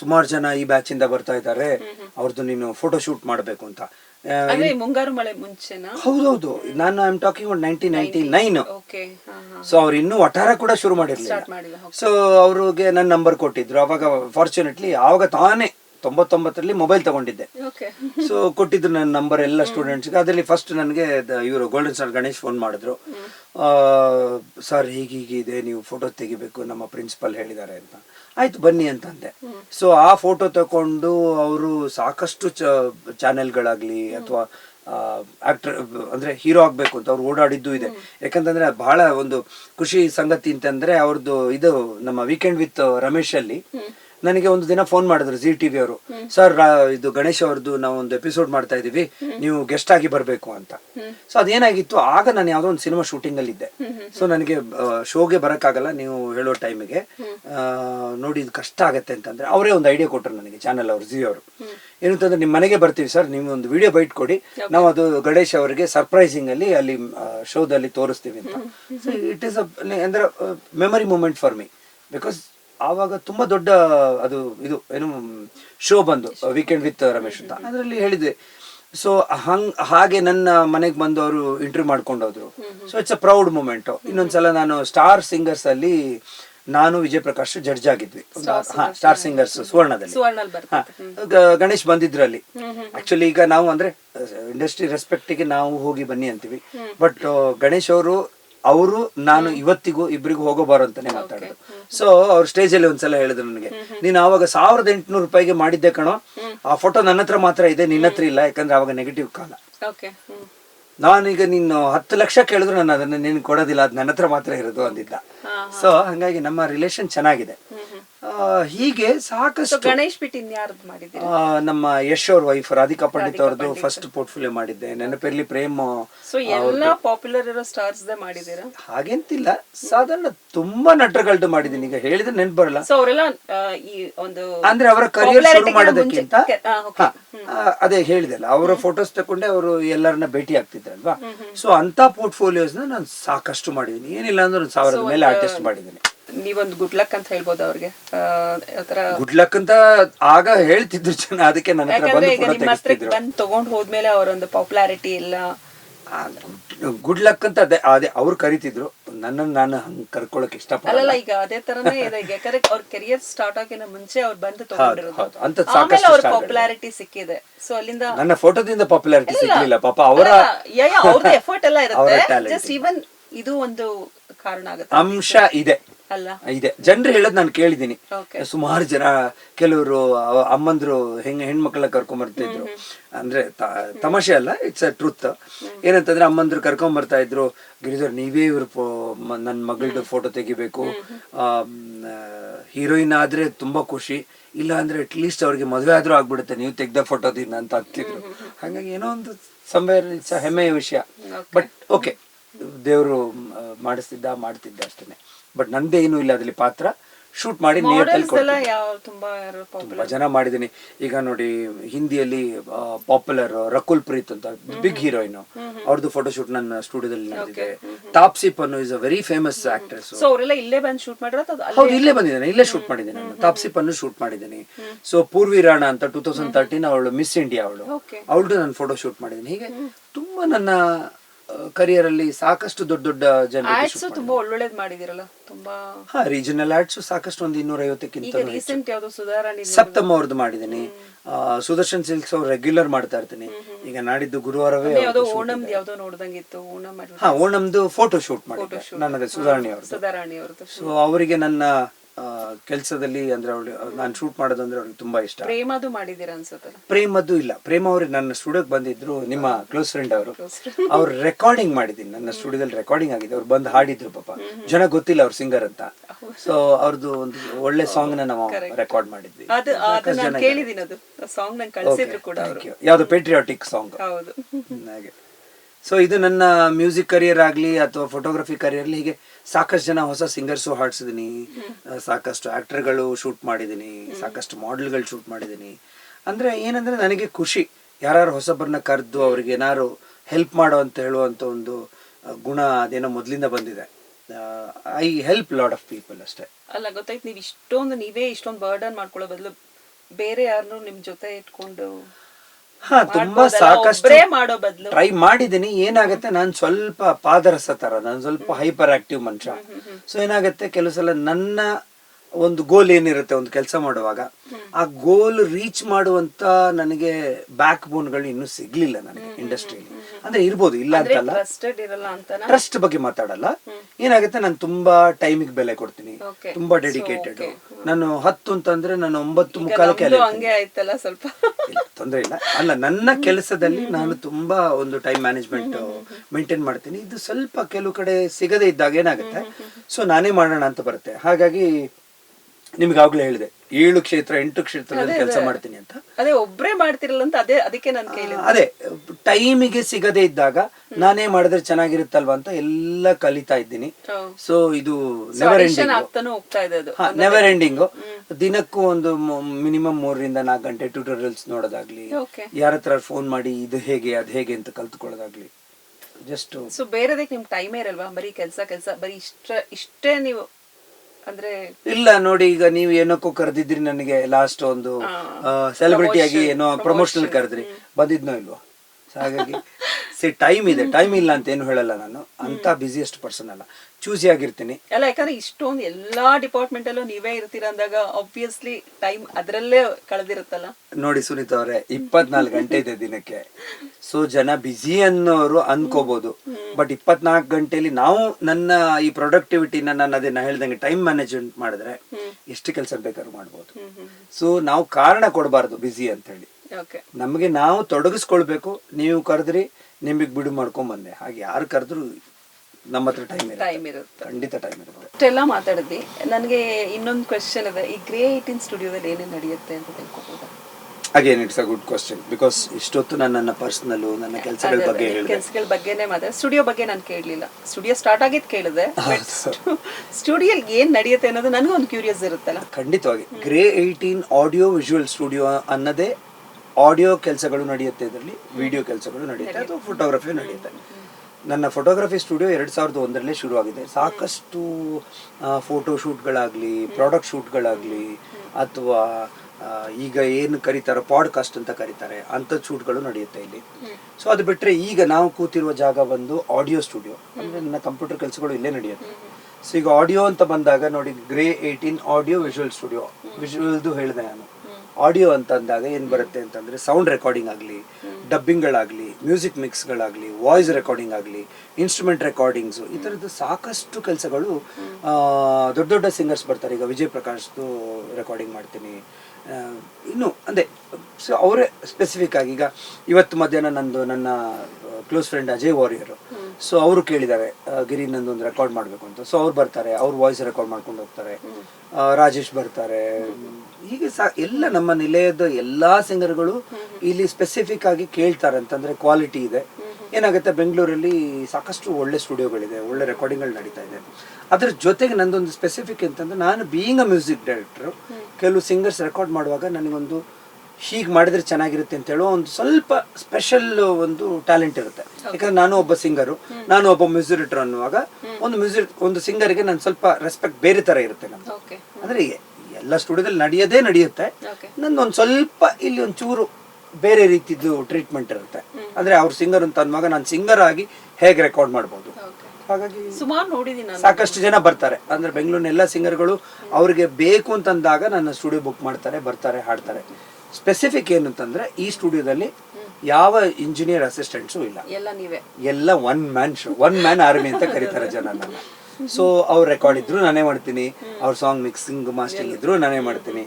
ಸುಮಾರು ಜನ ಈ ಬ್ಯಾಚ್ ಇಂದ ಬರ್ತಾ ಇದ್ದಾರೆ. ಅವ್ರದ್ದು ನೀನು ಫೋಟೋ ಶೂಟ್ ಮಾಡಬೇಕು ಅಂತ. ಅಂದ್ರೆ ಮುಂಗಾರು ಮಳೆ ಮುಂಚೆನಾ? ಹೌದೌದು. ನಾನು I am talking nineteen ninety nine okay so ಅವ್ರು ಇನ್ನೂ ವಠಾರ ಕೂಡ ಶುರು ಮಾಡಿರ್ಲಿಲ್ಲ. ಸೊ ಅವ್ರಿಗೆ ನನ್ನ ನಂಬರ್ ಕೊಟ್ಟಿದ್ರು. ಅವಾಗ ಫಾರ್ಚುನೇಟ್ಲಿ ಆವಾಗ ತಾನೇ ತೊಂಬತ್ತೊಂಬತ್ತರಲ್ಲಿ ಮೊಬೈಲ್ ತಗೊಂಡಿದ್ದೆ. ಸೊ ಕೊಟ್ಟಿದ್ರು ನನ್ನ ನಂಬರ್ ಎಲ್ಲ ಸ್ಟೂಡೆಂಟ್ಸ್ಗೆ ಅದರಲ್ಲಿ ಫಸ್ಟ್ ನನಗೆ ಇವರು ಗೋಲ್ಡನ್ ಸ್ಟಾರ್ ಗಣೇಶ್ ಫೋನ್ ಮಾಡಿದ್ರು. ಸರ್ ಹೀಗೀಗಿದೆ ನೀವು ಫೋಟೋ ತೆಗಿಬೇಕು ನಮ್ಮ ಪ್ರಿನ್ಸಿಪಲ್ ಹೇಳಿದ್ದಾರೆ ಅಂತ. ಆಯ್ತು ಬನ್ನಿ ಅಂತಂದೆ. ಸೊ ಆ ಫೋಟೋ ತಕೊಂಡು ಅವರು ಸಾಕಷ್ಟು ಚಾನೆಲ್ಗಳಾಗ್ಲಿ ಅಥವಾ ಆಕ್ಟರ್ ಅಂದ್ರೆ ಹೀರೋ ಆಗ್ಬೇಕು ಅಂತ ಅವ್ರು ಓಡಾಡಿದ್ದು ಇದೆ. ಯಾಕಂತಂದ್ರೆ ಬಹಳ ಒಂದು ಖುಷಿ ಸಂಗತಿ ಅಂತಂದ್ರೆ ಅವ್ರದ್ದು ಇದು ನಮ್ಮ ವೀಕೆಂಡ್ ವಿತ್ ರಮೇಶ್ ಅಲ್ಲಿ ನನಗೆ ಒಂದು ದಿನ ಫೋನ್ ಮಾಡಿದ್ರು ಜಿ ಟಿವಿ ಅವರು. ಸರ್ ಇದು ಗಣೇಶ್ ಅವ್ರದ್ದು ನಾವು ಒಂದು ಎಪಿಸೋಡ್ ಮಾಡ್ತಾ ಇದೀವಿ. ನೀವು ಗೆಸ್ಟ್ ಆಗಿ ಬರಬೇಕು ಅಂತ. ಸೊ ಅದೇನಾಗಿತ್ತು? ಆಗ ನಾನು ಯಾವುದೋ ಒಂದು ಸಿನಿಮಾ ಶೂಟಿಂಗ್ ಅಲ್ಲಿ ಇದ್ದೆ ಸೊ ನನಗೆ ಶೋಗೆ ಬರೋಕ್ಕಾಗಲ್ಲ ನೀವು ಹೇಳೋ ಟೈಮಿಗೆ ನೋಡಿ ಇದು ಕಷ್ಟ ಆಗತ್ತೆ ಅಂತಂದ್ರೆ ಅವರೇ ಒಂದು ಐಡಿಯಾ ಕೊಟ್ಟರು ನನಗೆ ಚಾನಲ್ ಅವರು ಜಿ ಅವರು. ಏನಂತಂದ್ರೆ ನಿಮ್ಮ ಮನೆಗೆ ಬರ್ತೀವಿ ಸರ್ ನೀವು ಒಂದು ವಿಡಿಯೋ ಬೈಟ್ ಕೊಡಿ. ನಾವು ಅದು ಗಣೇಶ್ ಅವರಿಗೆ ಸರ್ಪ್ರೈಸಿಂಗ್ ಅಲ್ಲಿ ಅಲ್ಲಿ ಶೋದಲ್ಲಿ ತೋರಿಸ್ತೀವಿ ಅಂತ. ಸೊ ಇಟ್ ಈಸ್ ಅಂದ್ರೆ memory moment for me because ಆವಾಗ ತುಂಬಾ ದೊಡ್ಡ ಅದು ಇದು ಏನು ಶೋ ಬಂದು ವೀಕೆಂಡ್ ವಿತ್ ರಮೇಶ್ ಅಂತ. ಅದರಲ್ಲಿ ಹೇಳಿದೆ ಸೊ ಹಂಗ್ ಹಾಗೆ ನನ್ನ ಮನೆಗೆ ಬಂದು ಅವರು interview ಮಾಡ್ಕೊಂಡೋದ್ರು. So it's a proud moment ಇನ್ನೊಂದ್ಸಲ ನಾನು ಸ್ಟಾರ್ ಸಿಂಗರ್ಸ್ ಅಲ್ಲಿ ನಾನು ವಿಜಯ್ ಪ್ರಕಾಶ್ ಜಡ್ಜ್ ಆಗಿದ್ವಿ ಹಾ ಸ್ಟಾರ್ ಸಿಂಗರ್ಸ್ ಸುವರ್ಣದಲ್ಲಿ. ಗ- ಗಣೇಶ್ ಬಂದಿದ್ರಲ್ಲಿ. ಆಕ್ಚುಲಿ ಈಗ ನಾವು ಅಂದ್ರೆ ಇಂಡಸ್ಟ್ರಿ ರೆಸ್ಪೆಕ್ಟಿಗೆ ನಾವು ಹೋಗಿ ಬನ್ನಿ ಅಂತೀವಿ. ಬಟ್ ಗಣೇಶ್ ಅವರು ಅವರು ನಾನು ಇವತ್ತಿಗೂ ಇಬ್ಬರಿಗೂ ಹೋಗೋ ಬಾರೋ ಅಂತಾನೆ ಮಾತಾಡೋದು ಸೊ ಅವ್ರು ಸ್ಟೇಜ್ ಅಲ್ಲಿ ಒಂದ್ಸಲ ಹೇಳಿದ್ರು ನನಗೆ ನೀನು ಆವಾಗ ಸಾವಿರದ ಎಂಟುನೂರು ರೂಪಾಯಿಗೆ ಮಾಡಿದ್ದೆ ಕಣೋ. ಆ ಫೋಟೋ ನನ್ನ ಹತ್ರ ಮಾತ್ರ ಇದೆ ನಿನ್ನ ಹತ್ರ ಇಲ್ಲ ಯಾಕಂದ್ರೆ ಅವಾಗ ನೆಗೆಟಿವ್ ಕಾಲ. ನಾನೀಗ ನೀನು ಹತ್ತು ಲಕ್ಷ ಕೇಳಿದ್ರು ನಾನು ಅದನ್ನ ನೀನು ಕೊಡೋದಿಲ್ಲ ಅದು ನನ್ನ ಹತ್ರ ಮಾತ್ರ ಇರೋದು ಅಂದಿದ್ದ. ಸೊ ಹಂಗಾಗಿ ನಮ್ಮ ರಿಲೇಶನ್ ಚೆನ್ನಾಗಿದೆ. ಹೀಗೆ ಸಾಕಷ್ಟು ಗಣೇಶ್ ಬಿಟ್ಟು ಇನ್ಯಾರದ್ ಮಾಡಿದ್ದೀರಾ? ಆ, ನಮ್ಮ ಯಶ್ ಅವ್ರ ವೈಫ್ ರಾಧಿಕಾ ಪಂಡಿತ್ ಅವ್ರದ್ದು ಫಸ್ಟ್ ಪೋರ್ಟ್ಫೋಲಿಯೋ ಮಾಡಿದ್ದೆ. ನೆನಪಿರ್ಲಿ ಪ್ರೇಮ್ ಸೊ ಎಲ್ಲಾ ಪಾಪ್ಯುಲರ್ ಇರೋ ಸ್ಟಾರ್ಸ್ ದೇ ಮಾಡಿದ್ದೀರಾ? ಹಾಗೆಂತಿಲ್ಲ. ಸಾಧಾರಣ ತುಂಬಾ ನಟರುಗಳ್ದು ಮಾಡಿದ್ದೀನಿ. ಈಗ ಹೇಳಿದ್ರೆ ನೆನ್ಪು ಬರಲ್ಲ. ಸೊ ಅವರೆಲ್ಲ ಈ ಒಂದು ಅಂದ್ರೆ ಅವರ ಕರಿಯರ್ ಶುರು ಮಾಡೋದಕ್ಕಿಂತ. ಹಾ, ಆ, ಅದೇ ಹೇಳಿದೆಲ್ಲ. ಅವರ ಫೋಟೋಸ್ ತಕೊಂಡೆ ಅವರು ಎಲ್ಲರನ್ನ ಭೇಟಿ ಆಗ್ತಿದ್ರಲ್ವಾ? ಸೊ ಅಂತ ಪೋರ್ಟ್ಫೋಲಿಯೋಸ್ ನಾನು ಸಾಕಷ್ಟು ಮಾಡಿದ್ದೀನಿ. ಏನಿಲ್ಲ ಅಂದ್ರೆ ಒಂದ್ ಸಾವಿರದ ಮೇಲೆ ಆರ್ಟಿಸ್ಟ್ ಮಾಡಿದ್ದೀನಿ. ನೀವೊಂದು ಗುಡ್ ಲಕ್ ಅಂತ ಹೇಳ್ಬೋದು ಅವ್ರಿಗೆ. ಆತರ ಗುಡ್ ಲಕ್ ಅಂತ ಆಗ ಹೇಳ್ತಿದ್ರು ಜನ ಅದಕ್ಕೆ ನನ್ನ ಹತ್ರ ಯಾಕಂದ್ರೆ ಬಂದು ಈಗ ನಿಮ್ಮ ಹತ್ರ ಬಂದ್ ತಗೊಂಡ್ ಹೋದ್ಮೇಲೆ ಅವರೊಂದು ಪಾಪ್ಯುಲಾರಿಟಿ ಇಲ್ಲ. ಗುಡ್ ಲಕ್ ಅಂತ ಅದೇ ಅದೇ ಅವ್ರು ಕರಿತಿದ್ರು. ನನ್ನನ್ನು ನಾನು ಹಂಗ್ ಕರ್ಕೊಳಕ್ ಇಷ್ಟಪಡಲ್ಲ. ಅಲ್ಲಲ್ಲ ಈಗ ಅದೇ ತರನೇ ಇದೆ. ಈಗ ಯಾಕಂದ್ರೆ ಅವ್ರ ಕೆರಿಯರ್ ಸ್ಟಾರ್ಟ್ ಆಗಿನ ಮುಂಚೆ ಅವ್ರು ಬಂದು ತಗೊಂಡಿರೋದು. ಹೌದು. ಅಂಥದ್ದು ಆಮೇಲೆ ಸಾಕಷ್ಟು ಅವ್ರ ಪಾಪ್ಯುಲಾರಿಟಿ ಸಿಕ್ಕಿದೆ. ಸೊ ಅಲ್ಲಿಂದ ನನ್ನ ಫೋಟೋದಿಂದ ಪಾಪ್ಯುಲಾರಿಟಿ ಸಿಗ್ಲಿಲ್ಲ. ಪಾಪ ಅವರ ಅವ್ರದ್ದು ಎಫರ್ಟ್ ಎಲ್ಲ ಅವರ ಇರುತ್ತೆ. talent ಜಸ್ಟ್ ಈವನ್ ಇದು ಒಂದು ಕಾರಣ ಆಗುತ್ತೆ. ಅಂಶ ಇದೆ. ಇದೆ. ಜನರು ಹೇಳೋದ್ ನಾನು ಕೇಳಿದ್ದೀನಿ. ಸುಮಾರು ಜನ ಕೆಲವರು ಅಮ್ಮಂದ್ರು ಹೆಂಗ್ ಹೆಣ್ಮಕ್ಳನ್ನ ಕರ್ಕೊಂಡ್ ಬರ್ತಿದ್ರು ಅಂದ್ರೆ ತ- ತಮಾಷೆ ಅಲ್ಲ ಇಟ್ಸ್ ಅ ಟ್ರೂತ್ ಏನಂತಂದ್ರೆ ಅಮ್ಮಂದ್ರು ಕರ್ಕೊಂಡ್ ಬರ್ತಾ ಇದ್ರು. ಗಿರಿಧರ್ ನೀವೇ ಇವ್ರ ನನ್ನ ಮಗಳದ್ದು ಫೋಟೋ ತೆಗಿಬೇಕು. ಹೀರೋಯಿನ್ ಆದ್ರೆ ತುಂಬಾ ಖುಷಿ. ಇಲ್ಲ ಅಂದ್ರೆ ಅಟ್ ಲೀಸ್ಟ್ ಅವ್ರಿಗೆ ಮದುವೆ ಆದ್ರೂ ಆಗ್ಬಿಡುತ್ತೆ. ನೀವು ತೆಗ್ದ ಫೋಟೋದಿಂದ ಅಂತ ಆಗ್ತಿದ್ರು ಹಾಗಾಗಿ ಏನೋ ಒಂದು ಸಂವೇರ್ ಇಟ್ಸ್ ಹೆಮ್ಮೆಯ ವಿಷಯ. ಬಟ್ ಓಕೆ ದೇವರು ಮಾಡಿಸ್ತಿದ್ದ ಮಾಡ್ತಿದ್ದ ಅಷ್ಟೇನೆ. ಬಟ್ ನಂದೇ ಏನೂ ಇಲ್ಲ ಅದ್ರಲ್ಲಿ ಪಾತ್ರ. ಶೂಟ್ ಮಾಡಿ ತುಂಬಾ ಜನ ಮಾಡಿದೀನಿ ಈಗ ನೋಡಿ ಹಿಂದಿಯಲ್ಲಿ ಪಾಪ್ಯುಲರ್ ರಕುಲ್ ಪ್ರೀತ್ ಅಂತ ಬಿಗ್ ಹೀರೋಯಿನ್ ಅವ್ರದ್ದು ಫೋಟೋ ಶೂಟ್ ನನ್ನ ಸ್ಟುಡಿಯೋದಲ್ಲಿ ನಡೆದಿದೆ. Taapsee Pannu is a very famous actress ಇಲ್ಲೇ ಬಂದು ಶೂಟ್ ಹೌದು ಇಲ್ಲೇ ಬಂದಿದ್ದೇನೆ ಇಲ್ಲೇ ಶೂಟ್ ಮಾಡಿದ್ದೇನೆ ನಾನು ತಾಪ್ಸಿ ಪನ್ನು ಶೂಟ್ ಮಾಡಿದ್ದೀನಿ. ಸೊ ಪೂರ್ವಿ ರಾಣಾ ಅಂತ ಟೂ ತೌಸಂಡ್ ತರ್ಟೀನ್ ಅವಳು ಮಿಸ್ ಇಂಡಿಯಾ ಅವಳು. ಅವಳು ಅವಳದು ನಾನು ಫೋಟೋ ಶೂಟ್ ಮಾಡಿದ್ದೀನಿ. ಹೀಗೆ ತುಂಬಾ ನನ್ನ ಕರಿಯರ್ ಅಲ್ಲಿ ಸಾಕಷ್ಟು ದೊಡ್ಡ ದೊಡ್ಡ ಜನ ಆಡ್ಸ್ ತುಂಬಾ ಒಳ್ಳೊಳ್ಳೇದ್ ಮಾಡಿದಿರಲ್ಲ ತುಂಬಾ ಹಾ ರೀಜನಲ್ ಆಡ್ಸ್ ಸಾಕಷ್ಟು ಒಂದು ಇನ್ನೂರ ಐವತ್ತಕ್ಕಿಂತ ಈಗ ರೀಸೆಂಟ್ ಯಾವ್ದೋ ಸುಧಾರಣೆ ಸಪ್ತಮ್ ಅವ್ರದ್ದು ಮಾಡಿದ್ದೀನಿ. ಸುದರ್ಶನ್ ಸಿಲ್ಕ್ಸ್ ಅವ್ರು ರೆಗ್ಯುಲರ್ ಮಾಡ್ತಾ ಇರ್ತೀನಿ. ಈಗ ನಾಡಿದ್ದು ಗುರುವಾರವೇ ಯಾವ್ದೋ ಓಣಂ. ಯಾವ್ದೋ ನೋಡ್ದಂಗಿತ್ತು ಓಣಂ ಹಾ ಓಣಮ್ದು ಫೋಟೋ ಶೂಟ್ ಮಾಡಿದ್ದೆ ನನಗೆ ಸುಧಾರಣಿ ಅವ್ರದ್ದು. ಸುಧಾರಾಣಿ ಅವ್ರದ್ದು. ಸೊ ಅವರಿಗೆ ನನ್ನ ಕೆಲಸದಲ್ಲಿ ಅಂದ್ರೆ ಅವಳು ನಾನು ಶೂಟ್ ಮಾಡೋದು ಅಂದ್ರೆ ಅವ್ರಿಗೆ ತುಂಬಾ ಇಷ್ಟ. ಪ್ರೇಮದು ಮಾಡಿದೀರ ಅನ್ಸುತ್ತಲ್ಲ? ಪ್ರೇಮದ್ದು ಇಲ್ಲ. ಪ್ರೇಮ ಅವ್ರಿಗೆ ನನ್ನ ಸ್ಟುಡಿಯೋಗೆ ಬಂದಿದ್ರು ನಿಮ್ಮ ಕ್ಲೋಸ್ ಫ್ರೆಂಡ್ ಅವರು. ಅವ್ರು ರೆಕಾರ್ಡಿಂಗ್ ಮಾಡಿದ್ದೀನಿ. ನನ್ನ ಸ್ಟುಡಿಯೋದಲ್ಲಿ ರೆಕಾರ್ಡಿಂಗ್ ಆಗಿದೆ. ಅವ್ರು ಬಂದು ಹಾಡಿದ್ರು ಪಾಪ. ಜನ ಗೊತ್ತಿಲ್ಲ ಅವ್ರು ಸಿಂಗರ್ ಅಂತ. ಸೊ ಅವ್ರದ್ದು ಒಂದು ಒಳ್ಳೆ ಸಾಂಗ್ನ ನಾವು ರೆಕಾರ್ಡ್ ಮಾಡಿದ್ವಿ. ಅದು ಅದು ನಾನು ಕೇಳಿದೀನಿ ಅದು. ಸಾಂಗ್ ನಂಗೆ ಕಳ್ಸಿದ್ರು ಕೂಡ ಅವರು. Thank you. ಯಾವ್ದು ಪೇಟ್ರಿಯಾಟಿಕ್ ಸಾಂಗ್ ಹೌದು. ಹಾಗೆ. ಸೊ ಇದು ನನ್ನ ಮ್ಯೂಸಿಕ್ ಕರಿಯರ್ ಆಗಲಿ ಅಥವಾ ಫೋಟೋಗ್ರಫಿ ಕರಿಯರ್ಲಿ ಹೀಗೆ ಸಾಕಷ್ಟು ಜನ ಹೊಸ ಸಿಂಗರ್ಸು ಹಾಡ್ಸಿದ್ದೀನಿ ಸಾಕಷ್ಟು ಆಕ್ಟರ್ಗಳು ಶೂಟ್ ಮಾಡಿದ್ದೀನಿ ಸಾಕಷ್ಟು ಮಾಡೆಲ್ಗಳು ಶೂಟ್ ಮಾಡಿದ್ದೀನಿ ಅಂದ್ರೆ ಏನಂದ್ರೆ ನನಗೆ ಖುಷಿ. ಯಾರು ಹೊಸಬರನ್ನ ಕರೆದು ಅವ್ರಿಗೆ ಏನಾರು ಹೆಲ್ಪ್ ಮಾಡೋ ಅಂತ ಹೇಳುವಂತ ಒಂದು ಗುಣ ಅದೇನೋ ಮೊದಲಿಂದ ಬಂದಿದೆ. I help lot of people ಅಷ್ಟೇ. ಅಲ್ಲ ಗೊತ್ತಾಯ್ತು. ನೀವು ಇಷ್ಟೊಂದು ನೀವೇ ಇಷ್ಟೊಂದು ಬರ್ಡನ್ ಮಾಡ್ಕೊಳ್ಳೋ ಬದಲು ಬೇರೆ ಯಾರನ್ನೂ ನಿಮ್ಮ ಜೊತೆ ಇಟ್ಕೊಂಡು ಹಾ ತುಂಬಾ ಸಾಕಷ್ಟು ಒಬ್ರೇ ಮಾಡೋ ಬದಲು. ಟ್ರೈ ಮಾಡಿದೀನಿ ಏನಾಗುತ್ತೆ ನಾನು ಸ್ವಲ್ಪ ಪಾದರಸ ತರ ನಾನು ಸ್ವಲ್ಪ ಹೈಪರ್ ಆಕ್ಟಿವ್ ಮನುಷ್ಯ. ಸೊ ಏನಾಗುತ್ತೆ ಕೆಲವು ಸಲ ನನ್ನ ಒಂದು ಗೋಲ್ ಏನಿರುತ್ತೆ ಒಂದು ಕೆಲಸ ಮಾಡುವಾಗ ಆ ಗೋಲ್ ರೀಚ್ ಮಾಡುವಂತ ನನಗೆ ಬ್ಯಾಕ್ ಬೋನ್ಗಳು ಇನ್ನೂ ಸಿಗ್ಲಿಲ್ಲ ನನಗೆ ಇಂಡಸ್ಟ್ರಿಯಲ್ಲಿ ಅಂದ್ರೆ ಇರ್ಬೋದು ಇಲ್ಲ ಅಂತಲ್ಲ. ಟ್ರಸ್ಟ್ ಬಗ್ಗೆ ಮಾತಾಡಲ್ಲ. ಏನಾಗುತ್ತೆ ನಾನು ತುಂಬಾ ಟೈಮಿಗೆ ಬೆಲೆ ಕೊಡ್ತೀನಿ. ತುಂಬಾ ಡೆಡಿಕೇಟೆಡ್ ನಾನು ಹತ್ತು ಅಂತಂದ್ರೆ ನಾನು ಒಂಬತ್ತು ಆಯ್ತಲ್ಲ ಸ್ವಲ್ಪ. ತೊಂದರೆ ಇಲ್ಲ. ಅಲ್ಲ ನನ್ನ ಕೆಲಸದಲ್ಲಿ ನಾನು ತುಂಬಾ ಒಂದು ಟೈಮ್ ಮ್ಯಾನೇಜ್ಮೆಂಟ್ ಮೇಂಟೈನ್ ಮಾಡ್ತೀನಿ. ಇದು ಸ್ವಲ್ಪ ಕೆಲವು ಕಡೆ ಸಿಗದೇ ಇದ್ದಾಗ ಏನಾಗುತ್ತೆ ಸೊ ನಾನೇ ಮಾಡೋಣ ಅಂತ ಬರುತ್ತೆ. ಹಾಗಾಗಿ ನಿಮ್ಗೆ ಆಗ್ಲೇ ಹೇಳಿದೆ ಏಳು ಕ್ಷೇತ್ರ ಎಂಟು ಕ್ಷೇತ್ರದಲ್ಲಿ ಕೆಲಸ ಮಾಡ್ತೀನಿ ಅಂತ. ಅದೇ ಒಬ್ರೇ ಮಾಡ್ತಿರಲ್ಲ ಅಂತ ಅದೇ ಅದಕ್ಕೆ ನಾನು ಕೇಳಿ ಅದೇ ಟೈಮಿಗೆ ಸಿಗದೆ ಇದ್ದಾಗ ನಾನೇ ಮಾಡಿದ್ರೆ ಚೆನ್ನಾಗಿರುತ್ತಲ್ವಾ ಅಂತ ಎಲ್ಲ ಕಲಿತಾ ಇದ್ದೀನಿ. ಸೊ ಇದು ನೆವರ್ ಎಂಡಿಂಗ್ ಆಗ್ತಾನು ಹೋಗ್ತಾ ಇದೆ ಅದು. ನೆವರ್ ಎಂಡಿಂಗ್ ದಿನಕ್ಕೂ ಒಂದು ಮಿನಿಮಮ್ ಮೂರರಿಂದ ನಾಲ್ಕು ಗಂಟೆ ಟ್ಯೂಟೋರಿಯಲ್ಸ್ ನೋಡೋದಾಗ್ಲಿ. ಯಾರ ಹತ್ರ ಫೋನ್ ಮಾಡಿ ಇದು ಹೇಗೆ ಅದು ಹೇಗೆ ಅಂತ ಕಲ್ತ್ಕೊಳ್ಳೋದಾಗ್ಲಿ. ಜಸ್ಟ್ ಸೊ ಬೇರೆದಕ್ಕೆ ನಿಮ್ ಟೈಮೇ ಇರಲ್ವಾ? ಬರೀ ಕೆಲಸ ಕೆಲಸ ಬರೀ ಇಷ್ಟ ಇಷ್ಟೇ ನೀವು ಅಂದ್ರೆ ಇಲ್ಲ ನೋಡಿ ಈಗ ನೀವು ಏನಕ್ಕೂ ಕರೆದಿದ್ರಿ ನನಗೆ ಲಾಸ್ಟ್ ಒಂದು ಸೆಲೆಬ್ರಿಟಿ ಆಗಿ ಏನೋ ಪ್ರಮೋಷನಲ್ ಕರೆದ್ರಿ. ಬಂದಿದ್ನೋ ಇಲ್ವೋ? ಹಾಗಾಗಿ ಸಿ ಟೈಮ್ ಇದೆ. ಟೈಮ್ ಇಲ್ಲ ಅಂತ ಏನು ಹೇಳಲ್ಲ ನಾನು. ಅಂತ ಬಿಸಿಯೆಸ್ಟ್ ಪರ್ಸನ್ ಅಲ್ಲ. ಚೂಸಿ ಆಗಿರ್ತೀನಿ. ಅಲ್ಲ ಯಾಕಂದ್ರೆ ಇಷ್ಟೊಂದು ಎಲ್ಲಾ ಡಿಪಾರ್ಟ್ಮೆಂಟ್ ಅಲ್ಲೂ ನೀವೇ ಇರ್ತೀರಾ ಅಂದಾಗ ಆಬ್ವಿಯಸ್ಲಿ ಟೈಮ್ ಅದರಲ್ಲೇ ಕಳೆದಿರುತ್ತಲ್ಲ? ನೋಡಿ ಸುನೀತ ಅವರೇ ಇಪ್ಪತ್ನಾಲ್ಕು ಗಂಟೆ ಇದೆ ದಿನಕ್ಕೆ. ಸೊ ಜನ ಬಿಸಿ ಅನ್ನೋರು ಅನ್ಕೋಬಹುದು ಬಟ್ ಇಪ್ಪತ್ನಾಲ್ಕು ಗಂಟೆಲಿ ನಾವು ನನ್ನ ಈ ಪ್ರೊಡಕ್ಟಿವಿಟಿನ ನಾನು ಅದನ್ನ ಹೇಳ್ದಂಗೆ ಟೈಮ್ ಮ್ಯಾನೇಜ್ಮೆಂಟ್ ಮಾಡಿದ್ರೆ ಎಷ್ಟು ಕೆಲಸ ಬೇಕಾದ್ರೂ ಮಾಡ್ಬೋದು. ಸೊ ನಾವು ಕಾರಣ ಕೊಡಬಾರ್ದು ಬಿಸಿ ಅಂತ ಹೇಳಿ ನಮಗೆ ನಾವು ತೊಡಗಿಸ್ಕೊಳ್ಬೇಕು. ನೀವು ಕರೆದ್ರಿ. ನಿಮಗೆ ಬಿಡು ಮಾಡ್ಕೊಂಡ್ ಬಂದೆ. ಹಾಗೆ ಯಾರು ಕರೆದ್ರು ನಮ್ಮ ಹತ್ರ ಟೈಮ್ ಇರುತ್ತೆ. ಟೈಮ್ ಇರುತ್ತೆ. ಖಂಡಿತ ಟೈಮ್ ಇರುತ್ತೆ. ಇಷ್ಟೆಲ್ಲ ಮಾತಾಡಿದ್ವಿ ನನಗೆ ಇನ್ನೊಂದು ಕ್ವೆಶನ್ ಇದೆ. ಈ ಗ್ರೇ ಏಯ್ಟೀನ್ ಸ್ಟುಡಿಯೋದಲ್ಲಿ ಏನೇನು ನಡೆಯುತ್ತೆ ಅಂತ ತಿಳ್ಕೊಬೋದಾ? Again it's a good question because ಇಷ್ಟೊತ್ತು ನಾನು ನನ್ನ ಪರ್ಸನಲ್ ನನ್ನ ಕೆಲಸಗಳ ಬಗ್ಗೆ ಹೇಳಿದೆ. ಕೆಲಸಗಳ ಬಗ್ಗೆನೇ ಮಾತಾಡ ಸ್ಟುಡಿಯೋ ಬಗ್ಗೆ ನಾನು ಕೇಳಲಿಲ್ಲ. ಸ್ಟುಡಿಯೋ ಸ್ಟಾರ್ಟ್ ಆಗಿದ್ದು ಕೇಳಿದೆ ಸ್ಟುಡಿಯೋಲ್ ಏನ್ ನಡೆಯುತ್ತೆ ಅನ್ನೋದು ನನಗೂ ಒಂದು ಕ್ಯೂರಿಯಸ್ ಇರುತ್ತಲ್ಲ. ಖಂಡಿತವಾಗಿ. Grey eighteen audio visual studio ಅನ್ನೋದೇ ಆಡಿಯೋ ಕೆಲಸಗಳು ನಡೆಯುತ್ತೆ ಇದರಲ್ಲಿ ವಿಡಿಯೋ ಕೆಲಸಗಳು ನಡೆಯುತ್ತೆ ಅಥವಾ ಫೋಟೋಗ್ರಫಿ ನಡೆಯುತ್ತೆ. ನನ್ನ ಫೋಟೋಗ್ರಫಿ ಸ್ಟುಡಿಯೋ ಎರಡು ಸಾವಿರದ ಒಂದರಲ್ಲೇ ಶುರುವಾಗಿದೆ. ಸಾಕಷ್ಟು ಫೋಟೋ ಶೂಟ್ಗಳಾಗಲಿ ಪ್ರಾಡಕ್ಟ್ ಶೂಟ್ಗಳಾಗಲಿ ಅಥವಾ ಈಗ ಏನು ಕರೀತಾರೆ ಪಾಡ್ಕಾಸ್ಟ್ ಅಂತ ಕರೀತಾರೆ ಅಂಥದ್ದು ಶೂಟ್ಗಳು ನಡೆಯುತ್ತೆ ಇಲ್ಲಿ. ಸೊ ಅದು ಬಿಟ್ಟರೆ ಈಗ ನಾವು ಕೂತಿರುವ ಜಾಗ ಬಂದು ಆಡಿಯೋ ಸ್ಟುಡಿಯೋ ಅಂದರೆ ನನ್ನ ಕಂಪ್ಯೂಟರ್ ಕೆಲಸಗಳು ಇಲ್ಲೇ ನಡೆಯುತ್ತೆ. ಸೊ ಈಗ ಆಡಿಯೋ ಅಂತ ಬಂದಾಗ ನೋಡಿ grey eighteen audio visual studio ವಿಜುವಲ್ದು ಹೇಳಿದೆ ನಾನು. ಆಡಿಯೋ ಅಂತ ಅಂದಾಗ ಏನು ಬರುತ್ತೆ ಅಂತಂದರೆ ಸೌಂಡ್ ರೆಕಾರ್ಡಿಂಗ್ ಆಗಲಿ ಡಬ್ಬಿಂಗ್ಗಳಾಗಲಿ ಮ್ಯೂಸಿಕ್ ಮಿಕ್ಸ್ಗಳಾಗಲಿ ವಾಯ್ಸ್ ರೆಕಾರ್ಡಿಂಗ್ ಆಗಲಿ ಇನ್ಸ್ಟ್ರೂಮೆಂಟ್ ರೆಕಾರ್ಡಿಂಗ್ಸು ಈ ಥರದ್ದು ಸಾಕಷ್ಟು ಕೆಲಸಗಳು ದೊಡ್ಡ ದೊಡ್ಡ ಸಿಂಗರ್ಸ್ ಬರ್ತಾರೆ. ಈಗ ವಿಜಯ್ ಪ್ರಕಾಶ್ದು ರೆಕಾರ್ಡಿಂಗ್ ಮಾಡ್ತೀನಿ. ಇನ್ನು ಅಂದೆ ಸೊ ಅವರೇ ಸ್ಪೆಸಿಫಿಕ್ ಆಗಿ ಈಗ ಇವತ್ತು ಮಧ್ಯಾಹ್ನ ನಂದು ನನ್ನ close friend Ajay Warrior so ಅವರು ಕೇಳಿದ್ದಾರೆ ಗಿರಿ ನಂದು ಒಂದು ರೆಕಾರ್ಡ್ ಮಾಡಬೇಕು ಅಂತ. ಸೊ ಅವ್ರು ಬರ್ತಾರೆ ಅವ್ರ ವಾಯ್ಸ್ ರೆಕಾರ್ಡ್ ಮಾಡ್ಕೊಂಡು ಹೋಗ್ತಾರೆ. ರಾಜೇಶ್ ಬರ್ತಾರೆ ಹೀಗೆ ಸಾ ಎಲ್ಲ ನಮ್ಮ ನಿಲಯದ ಎಲ್ಲಾ ಸಿಂಗರ್ಗಳು ಇಲ್ಲಿ ಸ್ಪೆಸಿಫಿಕ್ ಆಗಿ ಕೇಳ್ತಾರೆ ಅಂತಂದ್ರೆ ಕ್ವಾಲಿಟಿ ಇದೆ. ಏನಾಗುತ್ತೆ ಬೆಂಗಳೂರಲ್ಲಿ ಸಾಕಷ್ಟು ಒಳ್ಳೆ ಸ್ಟುಡಿಯೋಗಳಿದೆ ಒಳ್ಳೆ ರೆಕಾರ್ಡಿಂಗ್ಗಳು ನಡೀತಾ ಇದೆ. ಅದ್ರ ಜೊತೆಗೆ ನಂದೊಂದು ಸ್ಪೆಸಿಫಿಕ್ ಅಂತಂದ್ರೆ ನಾನು ಬೀಯಿಂಗ್ ಅ ಮ್ಯೂಸಿಕ್ ಡೈರೆಕ್ಟರ್ ಕೆಲವು ಸಿಂಗರ್ಸ್ ರೆಕಾರ್ಡ್ ಮಾಡುವಾಗ ನನಗೊಂದು ಹೀಗೆ ಮಾಡಿದ್ರೆ ಚೆನ್ನಾಗಿರುತ್ತೆ ಅಂತ ಹೇಳೋ ಒಂದು ಸ್ವಲ್ಪ ಸ್ಪೆಷಲ್ ಒಂದು ಟ್ಯಾಲೆಂಟ್ ಇರುತ್ತೆ. ಯಾಕಂದ್ರೆ ನಾನು ಒಬ್ಬ ಸಿಂಗರು ನಾನು ಒಬ್ಬ ಮ್ಯೂಸಿಕ್ ಅನ್ನುವಾಗ ಒಂದು ಮ್ಯೂಸಿಕ್ ಒಂದು ಸಿಂಗರ್ಗೆ ನಾನು ಸ್ವಲ್ಪ ರೆಸ್ಪೆಕ್ಟ್ ಬೇರೆ ತರ ಇರುತ್ತೆ ನಮ್ಗೆ ಅಂದ್ರೆ ಎಲ್ಲ ಸ್ಟುಡಿಯೋದಲ್ಲಿ ನಡೆಯೋದೇ ನಡೆಯುತ್ತೆ. ನನ್ನ ಒಂದು ಸ್ವಲ್ಪ ಇಲ್ಲಿ ಒಂದು ಚೂರು ಬೇರೆ ರೀತಿದ್ದು ಟ್ರೀಟ್ಮೆಂಟ್ ಇರುತ್ತೆ. ಅಂದ್ರೆ ಅವ್ರ ಸಿಂಗರ್ ಅಂತ ಅಂದಾಗ ನಾನು ಸಿಂಗರ್ ಆಗಿ ಹೇಗೆ ರೆಕಾರ್ಡ್ ಮಾಡ್ಬೋದು. ಹಾಗಾಗಿ ಸುಮಾರು ಸಾಕಷ್ಟು ಜನ ಬರ್ತಾರೆ. ಅಂದ್ರೆ ಬೆಂಗಳೂರಿನ ಎಲ್ಲ ಸಿಂಗರ್ಗಳು ಅವ್ರಿಗೆ ಬೇಕು ಅಂತಂದಾಗ ನನ್ನ ಸ್ಟುಡಿಯೋ ಬುಕ್ ಮಾಡ್ತಾರೆ ಬರ್ತಾರೆ ಹಾಡ್ತಾರೆ. ಸ್ಪೆಸಿಫಿಕ್ ಏನು ಅಂತಂದ್ರೆ ಈ ಸ್ಟುಡಿಯೋದಲ್ಲಿ ಯಾವ ಇಂಜಿನಿಯರ್ ಅಸಿಸ್ಟೆಂಟ್ಸು ಇಲ್ಲ. ಎಲ್ಲ ನೀವೇ. ಎಲ್ಲ one man show one man army ಅಂತ ಕರೀತಾರೆ ಜನ ನನ್ನ ಸೊ ಅವ್ರು ರೆಕಾರ್ಡ್ ಇದ್ರು ನಾನೇ ಮಾಡ್ತೀನಿ. ಅವ್ರ ಸಾಂಗ್ ಮಿಕ್ಸಿಂಗ್ ಮಾಸ್ಟರಿಂಗ್ ಇದ್ರು ನಾನೇ ಮಾಡ್ತೀನಿ.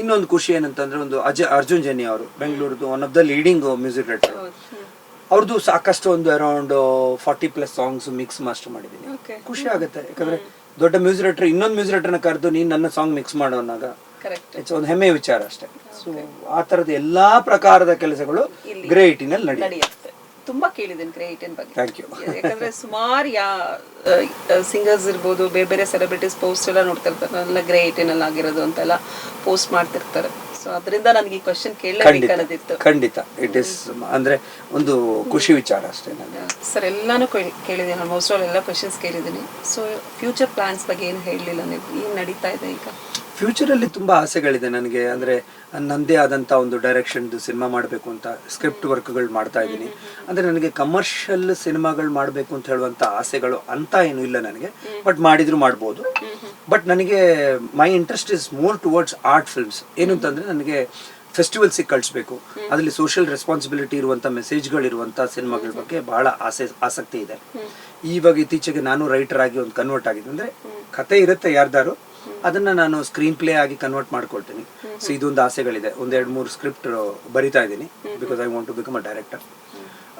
ಇನ್ನೊಂದು ಖುಷಿ ಏನಂತಂದ್ರೆ ಒಂದು ಅಜ ಅರ್ಜುನ್ ಜನಿ ಅವರು ಬೆಂಗಳೂರದು one of the leading music director ಅವ್ರದ್ದು ಸಾಕಷ್ಟು ಒಂದು around forty plus songs mix master ಮಾಡಿದ್ದೀನಿ. ಖುಷಿ ಆಗುತ್ತೆ. ಯಾಕಂದ್ರೆ ದೊಡ್ಡ ಮ್ಯೂಸಿಕ್ ಡೈರೆಕ್ಟರ್ ಇನ್ನೊಂದು ಮ್ಯೂಸಿಕ್ ಡೈರೆಕ್ಟರ್ನ ಕರೆದು ನೀನು ನನ್ನ ಸಾಂಗ್ ಮಿಕ್ಸ್ ಮಾಡೋನಾಗ ಇಟ್ಸ್ ಒಂದು ಹೆಮ್ಮೆ ವಿಚಾರ ಅಷ್ಟೇ. ಸೊ ಆ ಥರದ ಎಲ್ಲಾ ಪ್ರಕಾರದ ಕೆಲಸಗಳು ಗ್ರೇಟಿನಲ್ಲಿ ನಡೆಯುತ್ತೆ. ತುಂಬಾ ಕೇಳಿದ್ದೀನಿ ಕ್ರಿಯೇಟಿನ್ ಬಗ್ಗೆ. ಥ್ಯಾಂಕ್ ಯು ಯಾಕಂದ್ರೆ ಸುಮಾರು ಯಾ ಸಿಂಗರ್ಸ್ ಇರ್ಬೋದು ಬೇರೆ ಬೇರೆ ಸೆಲೆಬ್ರಿಟೀಸ್ ಪೋಸ್ಟ್ ಎಲ್ಲ ನೋಡ್ತಾ ಇರ್ತಾರೆ ಎಲ್ಲ ಗ್ರೇ ಏಯ್ಟೀನ್ ಅಲ್ಲಿ ಆಗಿರೋದು ಅಂತೆಲ್ಲ ಪೋಸ್ಟ್ ಮಾಡ್ತಿರ್ತಾರೆ. ಸೊ ಅದರಿಂದ ನನಗೆ ಈ ಕ್ವಶನ್ ಕೇಳಲೇಬೇಕಾದಿತ್ತು ಖಂಡಿತ ಇಟ್ ಇಸ್ ಅಂದ್ರೆ ಒಂದು ಖುಷಿ ವಿಚಾರ ಅಷ್ಟೇ ನನಗೆ. ಸರ್ ಎಲ್ಲಾನು ಕೇಳಿ- ಕೇಳಿದ್ದೀನಿ. ನಾನು ಮೋಸ್ಟ್ ಆಲ್ ಎಲ್ಲ ಕ್ವಶನ್ಸ್ ಕೇಳಿದ್ದೀನಿ. ಸೊ ಫ್ಯೂಚರ್ ಪ್ಲಾನ್ಸ್ ಬಗ್ಗೆ ಏನು ಹೇಳಲಿಲ್ಲ ನೀವು? ಏನು ನಡೀತಾ ಇದೆ ಈಗ? ಫ್ಯೂಚರಲ್ಲಿ ತುಂಬಾ ಆಸೆಗಳಿದೆ ನನಗೆ. ಅಂದ್ರೆ ನನ್ನದೇ ಆದಂತ ಒಂದು ಡೈರೆಕ್ಷನ್ದು ಸಿನಿಮಾ ಮಾಡಬೇಕು ಅಂತ ಸ್ಕ್ರಿಪ್ಟ್ ವರ್ಕ್ಗಳು ಮಾಡ್ತಾ ಇದ್ದೀನಿ. ಅಂದ್ರೆ ನನಗೆ ಕಮರ್ಷಿಯಲ್ ಸಿನಿಮಾಗಳು ಮಾಡಬೇಕು ಅಂತ ಹೇಳುವಂತ ಆಸೆಗಳು ಅಂತ ಏನು ಇಲ್ಲ ನನಗೆ. ಬಟ್ ಮಾಡಿದ್ರು ಮಾಡ್ಬೋದು. ಬಟ್ ನನಗೆ my interest is more towards art films ಏನು ಅಂತಂದ್ರೆ ನನಗೆ ಫೆಸ್ಟಿವಲ್ಸಿಗೆ ಕಳಿಸ್ಬೇಕು. ಅದರಲ್ಲಿ ಸೋಷಿಯಲ್ ರೆಸ್ಪಾನ್ಸಿಬಿಲಿಟಿ ಇರುವಂಥ ಮೆಸೇಜ್ಗಳಿರುವಂಥ ಸಿನಿಮಾಗಳ ಬಗ್ಗೆ ಬಹಳ ಆಸೆ, ಆಸಕ್ತಿ ಇದೆ. ಇವಾಗ ಇತ್ತೀಚೆಗೆ ನಾನು ರೈಟರ್ ಆಗಿ ಒಂದು ಕನ್ವರ್ಟ್ ಆಗಿದೆ ಅಂದ್ರೆ ಕತೆ ಇರುತ್ತೆ ಯಾರ್ದಾರು. ಅದನ್ನ ನಾನು ಸ್ಕ್ರೀನ್ ಪ್ಲೇ ಆಗಿ ಕನ್ವರ್ಟ್ ಮಾಡ್ಕೊಳ್ತೀನಿ. ಸೊ ಇದೊಂದು ಆಸೆಗಳಿದೆ. ಒಂದೆರಡು ಮೂರು ಸ್ಕ್ರಿಪ್ಟ್ ಬರಿತಾ ಇದ್ದೀನಿ because I want to become a director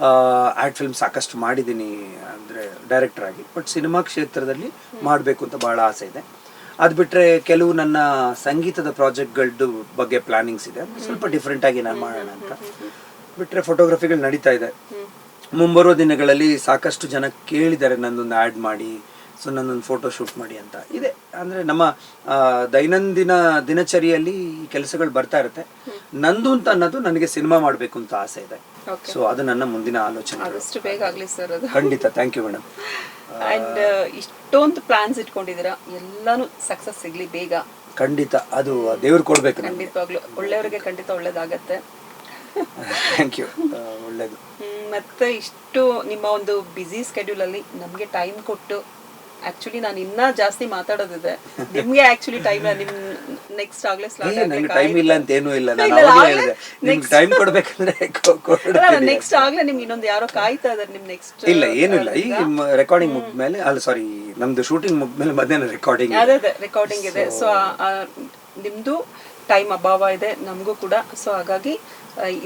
ad film ಸಾಕಷ್ಟು ಮಾಡಿದ್ದೀನಿ ಅಂದರೆ ಡೈರೆಕ್ಟರ್ ಆಗಿ. ಬಟ್ ಸಿನಿಮಾ ಕ್ಷೇತ್ರದಲ್ಲಿ ಮಾಡಬೇಕು ಅಂತ ಭಾಳ ಆಸೆ ಇದೆ. ಅದು ಬಿಟ್ಟರೆ ಕೆಲವು ನನ್ನ ಸಂಗೀತದ ಪ್ರಾಜೆಕ್ಟ್ಗಳದ್ದು ಬಗ್ಗೆ ಪ್ಲಾನಿಂಗ್ಸ್ ಇದೆ. ಸ್ವಲ್ಪ ಡಿಫ್ರೆಂಟ್ ಆಗಿ ನಾನು ಮಾಡೋಣ ಅಂತ. ಬಿಟ್ಟರೆ ಫೋಟೋಗ್ರಫಿಗಳು ನಡೀತಾ ಇದೆ. ಮುಂಬರುವ ದಿನಗಳಲ್ಲಿ ಸಾಕಷ್ಟು ಜನ ಕೇಳಿದ್ದಾರೆ ನನ್ನೊಂದು ಆ್ಯಡ್ ಮಾಡಿ ಸೊ ನನ್ನೊಂದು ಫೋಟೋ ಶೂಟ್ ಮಾಡಿ ಅಂತ. ಇದೆ. ಅಂದರೆ ನಮ್ಮ ದೈನಂದಿನ ದಿನಚರಿಯಲ್ಲಿ ಈ ಕೆಲಸಗಳು ಬರ್ತಾ ಇರುತ್ತೆ. ನಂದು ಅಂತ ಅನ್ನೋದು ನನಗೆ ಸಿನಿಮಾ ಮಾಡಬೇಕು ಅಂತ ಆಸೆ ಇದೆ. ಸೊ ಅದು ನನ್ನ ಮುಂದಿನ ಆಲೋಚನೆ. ಆದಷ್ಟು ಬೇಗ ಆಗಲಿ ಸರ್ ಅದು. ಖಂಡಿತ ಥ್ಯಾಂಕ್ ಯು ಮೇಡಮ್ ಅಂಡ್ ಇಷ್ಟೊಂದು ಪ್ಲಾನ್ಸ್ ಇಟ್ಕೊಂಡಿದ್ದೀರಾ? ಎಲ್ಲಾನು ಸಕ್ಸಸ್ ಸಿಗ್ಲಿ ಬೇಗ. ಖಂಡಿತ ಅದು ದೇವ್ರು ಕೊಡ್ಬೇಕು ಖಂಡಿತವಾಗ್ಲೂ. ಒಳ್ಳೆಯವರಿಗೆ ಖಂಡಿತ ಒಳ್ಳೇದಾಗತ್ತೆ. ಥ್ಯಾಂಕ್ ಯು ಒಳ್ಳೇದು. ಮತ್ತೆ ಇಷ್ಟು ನಿಮ್ಮ ಒಂದು ಬ್ಯುಸಿ ಸ್ಕೆಡ್ಯೂಲ್ ಅಲ್ಲಿ ನಮ್ಗೆ ಟೈಮ್ ಕೊಟ್ಟು ಆಕ್ಚುಲಿ ನಾನು ಇನ್ನ ಜಾಸ್ತಿ ಮಾತಾಡೋದಿದೆ. ನಿಮ್ಗೆ ಆಕ್ಚುಲಿ ಟೈಮ್ ನಿಮ್ ನೆಕ್ಸ್ಟ್ ಆಗ್ಲೇ ಇಲ್ಲ ನಂಗೆ ಟೈಮ್ ಇಲ್ಲ ಅಂತ ಏನೂ ಇಲ್ಲ ನಾನು ಅವಾಗಲೇ ಹೇಳಿದೆ. ನಿಮ್ಗೆ ಟೈಮ್ ಕೊಡ್ಬೇಕಂದ್ರೆ ನೆಕ್ಸ್ಟ್ ಆಗ್ಲೇ ನಿಮ್ಗೆ ಇನ್ನೊಂದು ಯಾರೋ ಕಾಯ್ತಾ ಇದಾರೆ ನಿಮ್ ನೆಕ್ಸ್ಟ್ ಇಲ್ಲ ಏನು ಇಲ್ಲ. ಈ ರೆಕಾರ್ಡಿಂಗ್ ಮುಗ್ದ್ಮೇಲೆ ಅಲ್ಲ ಸಾರಿ ನಮ್ದು ಶೂಟಿಂಗ್ ಮುಗ್ದ್ಮೇಲೆ ಮಧ್ಯಾಹ್ನ ರೆಕಾರ್ಡಿಂಗ್ ಅದೇ ಅದೇ ರೆಕಾರ್ಡಿಂಗ್ ಇದೆ. ಸೊ ನಿಮ್ದು ಟೈಮ್ ಅಭಾವ ಇದೆ ನಮಗೂ ಕೂಡ. ಸೊ ಹಾಗಾಗಿ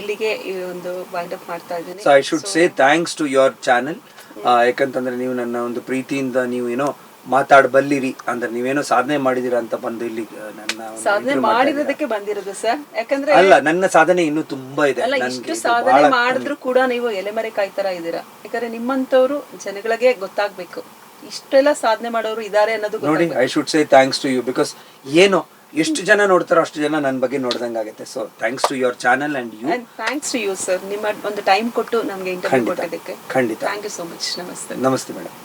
ಇಲ್ಲಿಗೆ ಈ ಒಂದು ವೈಂಡ್ ಅಪ್ ಮಾಡ್ತಾ ಇದ್ದೀನಿ. So I should say thanks to your channel ಯಾಕಂತಂದ್ರೆ ನೀವು ನನ್ನ ಒಂದು ಪ್ರೀತಿಯಿಂದ ನೀವು ಏನೋ ಮಾತಾಡಬಲ್ಲಿರಿ ಅಂದ್ರೆ ನೀವೇನೋ ಸಾಧನೆ ಮಾಡಿದಿರ ಅಂತ ಬಂದು ಇಲ್ಲಿ ನನ್ನ ಸಾಧನೆ. ಮಾಡಿರೋದಕ್ಕೆ ಬಂದಿರೋದು ಸರ್. ಯಾಕಂದ್ರೆ ಅಲ್ಲ ನನ್ನ ಸಾಧನೆ ಇನ್ನು ತುಂಬಾ ಇದೆ. ಅಲ್ಲ ಇಷ್ಟು ಸಾಧನೆ ಮಾಡಿದ್ರು ಕೂಡ ನೀವು ಎಲೆಮರೆ ಕಾಯ್ತರ ಇದ್ದೀರಾ? ಯಾಕಂದ್ರೆ ನಿಮ್ಮಂತವ್ರು ಜನಗಳಿಗೆ ಗೊತ್ತಾಗ್ಬೇಕು. ಇಷ್ಟೆಲ್ಲ ಸಾಧನೆ ಮಾಡೋರು ಇದಾರೆ ಅನ್ನೋದು ನೋಡಿ I should say thanks to you because ಏನೋ ಎಷ್ಟು ಜನ ನೋಡ್ತಾರೋ ಅಷ್ಟು ಜನ ನನ್ನ ಬಗ್ಗೆ ನೋಡ್ದಂಗಾಗುತ್ತೆ. So thanks to your channel and you thanks to you sir ನಿಮ್ಮ ಒಂದು ಟೈಮ್ ಕೊಟ್ಟು ನಮಗೆ ಇಂಟರ್ವ್ಯೂ ಕೊಟ್ಟದಕ್ಕೆ ಕೊಟ್ಟಿದ್ದಕ್ಕೆ. ಖಂಡಿತ. ಥ್ಯಾಂಕ್ ಯು ಸೋ ಮಚ್ ನಮಸ್ತೆ. ನಮಸ್ತೆ ಮೇಡಮ್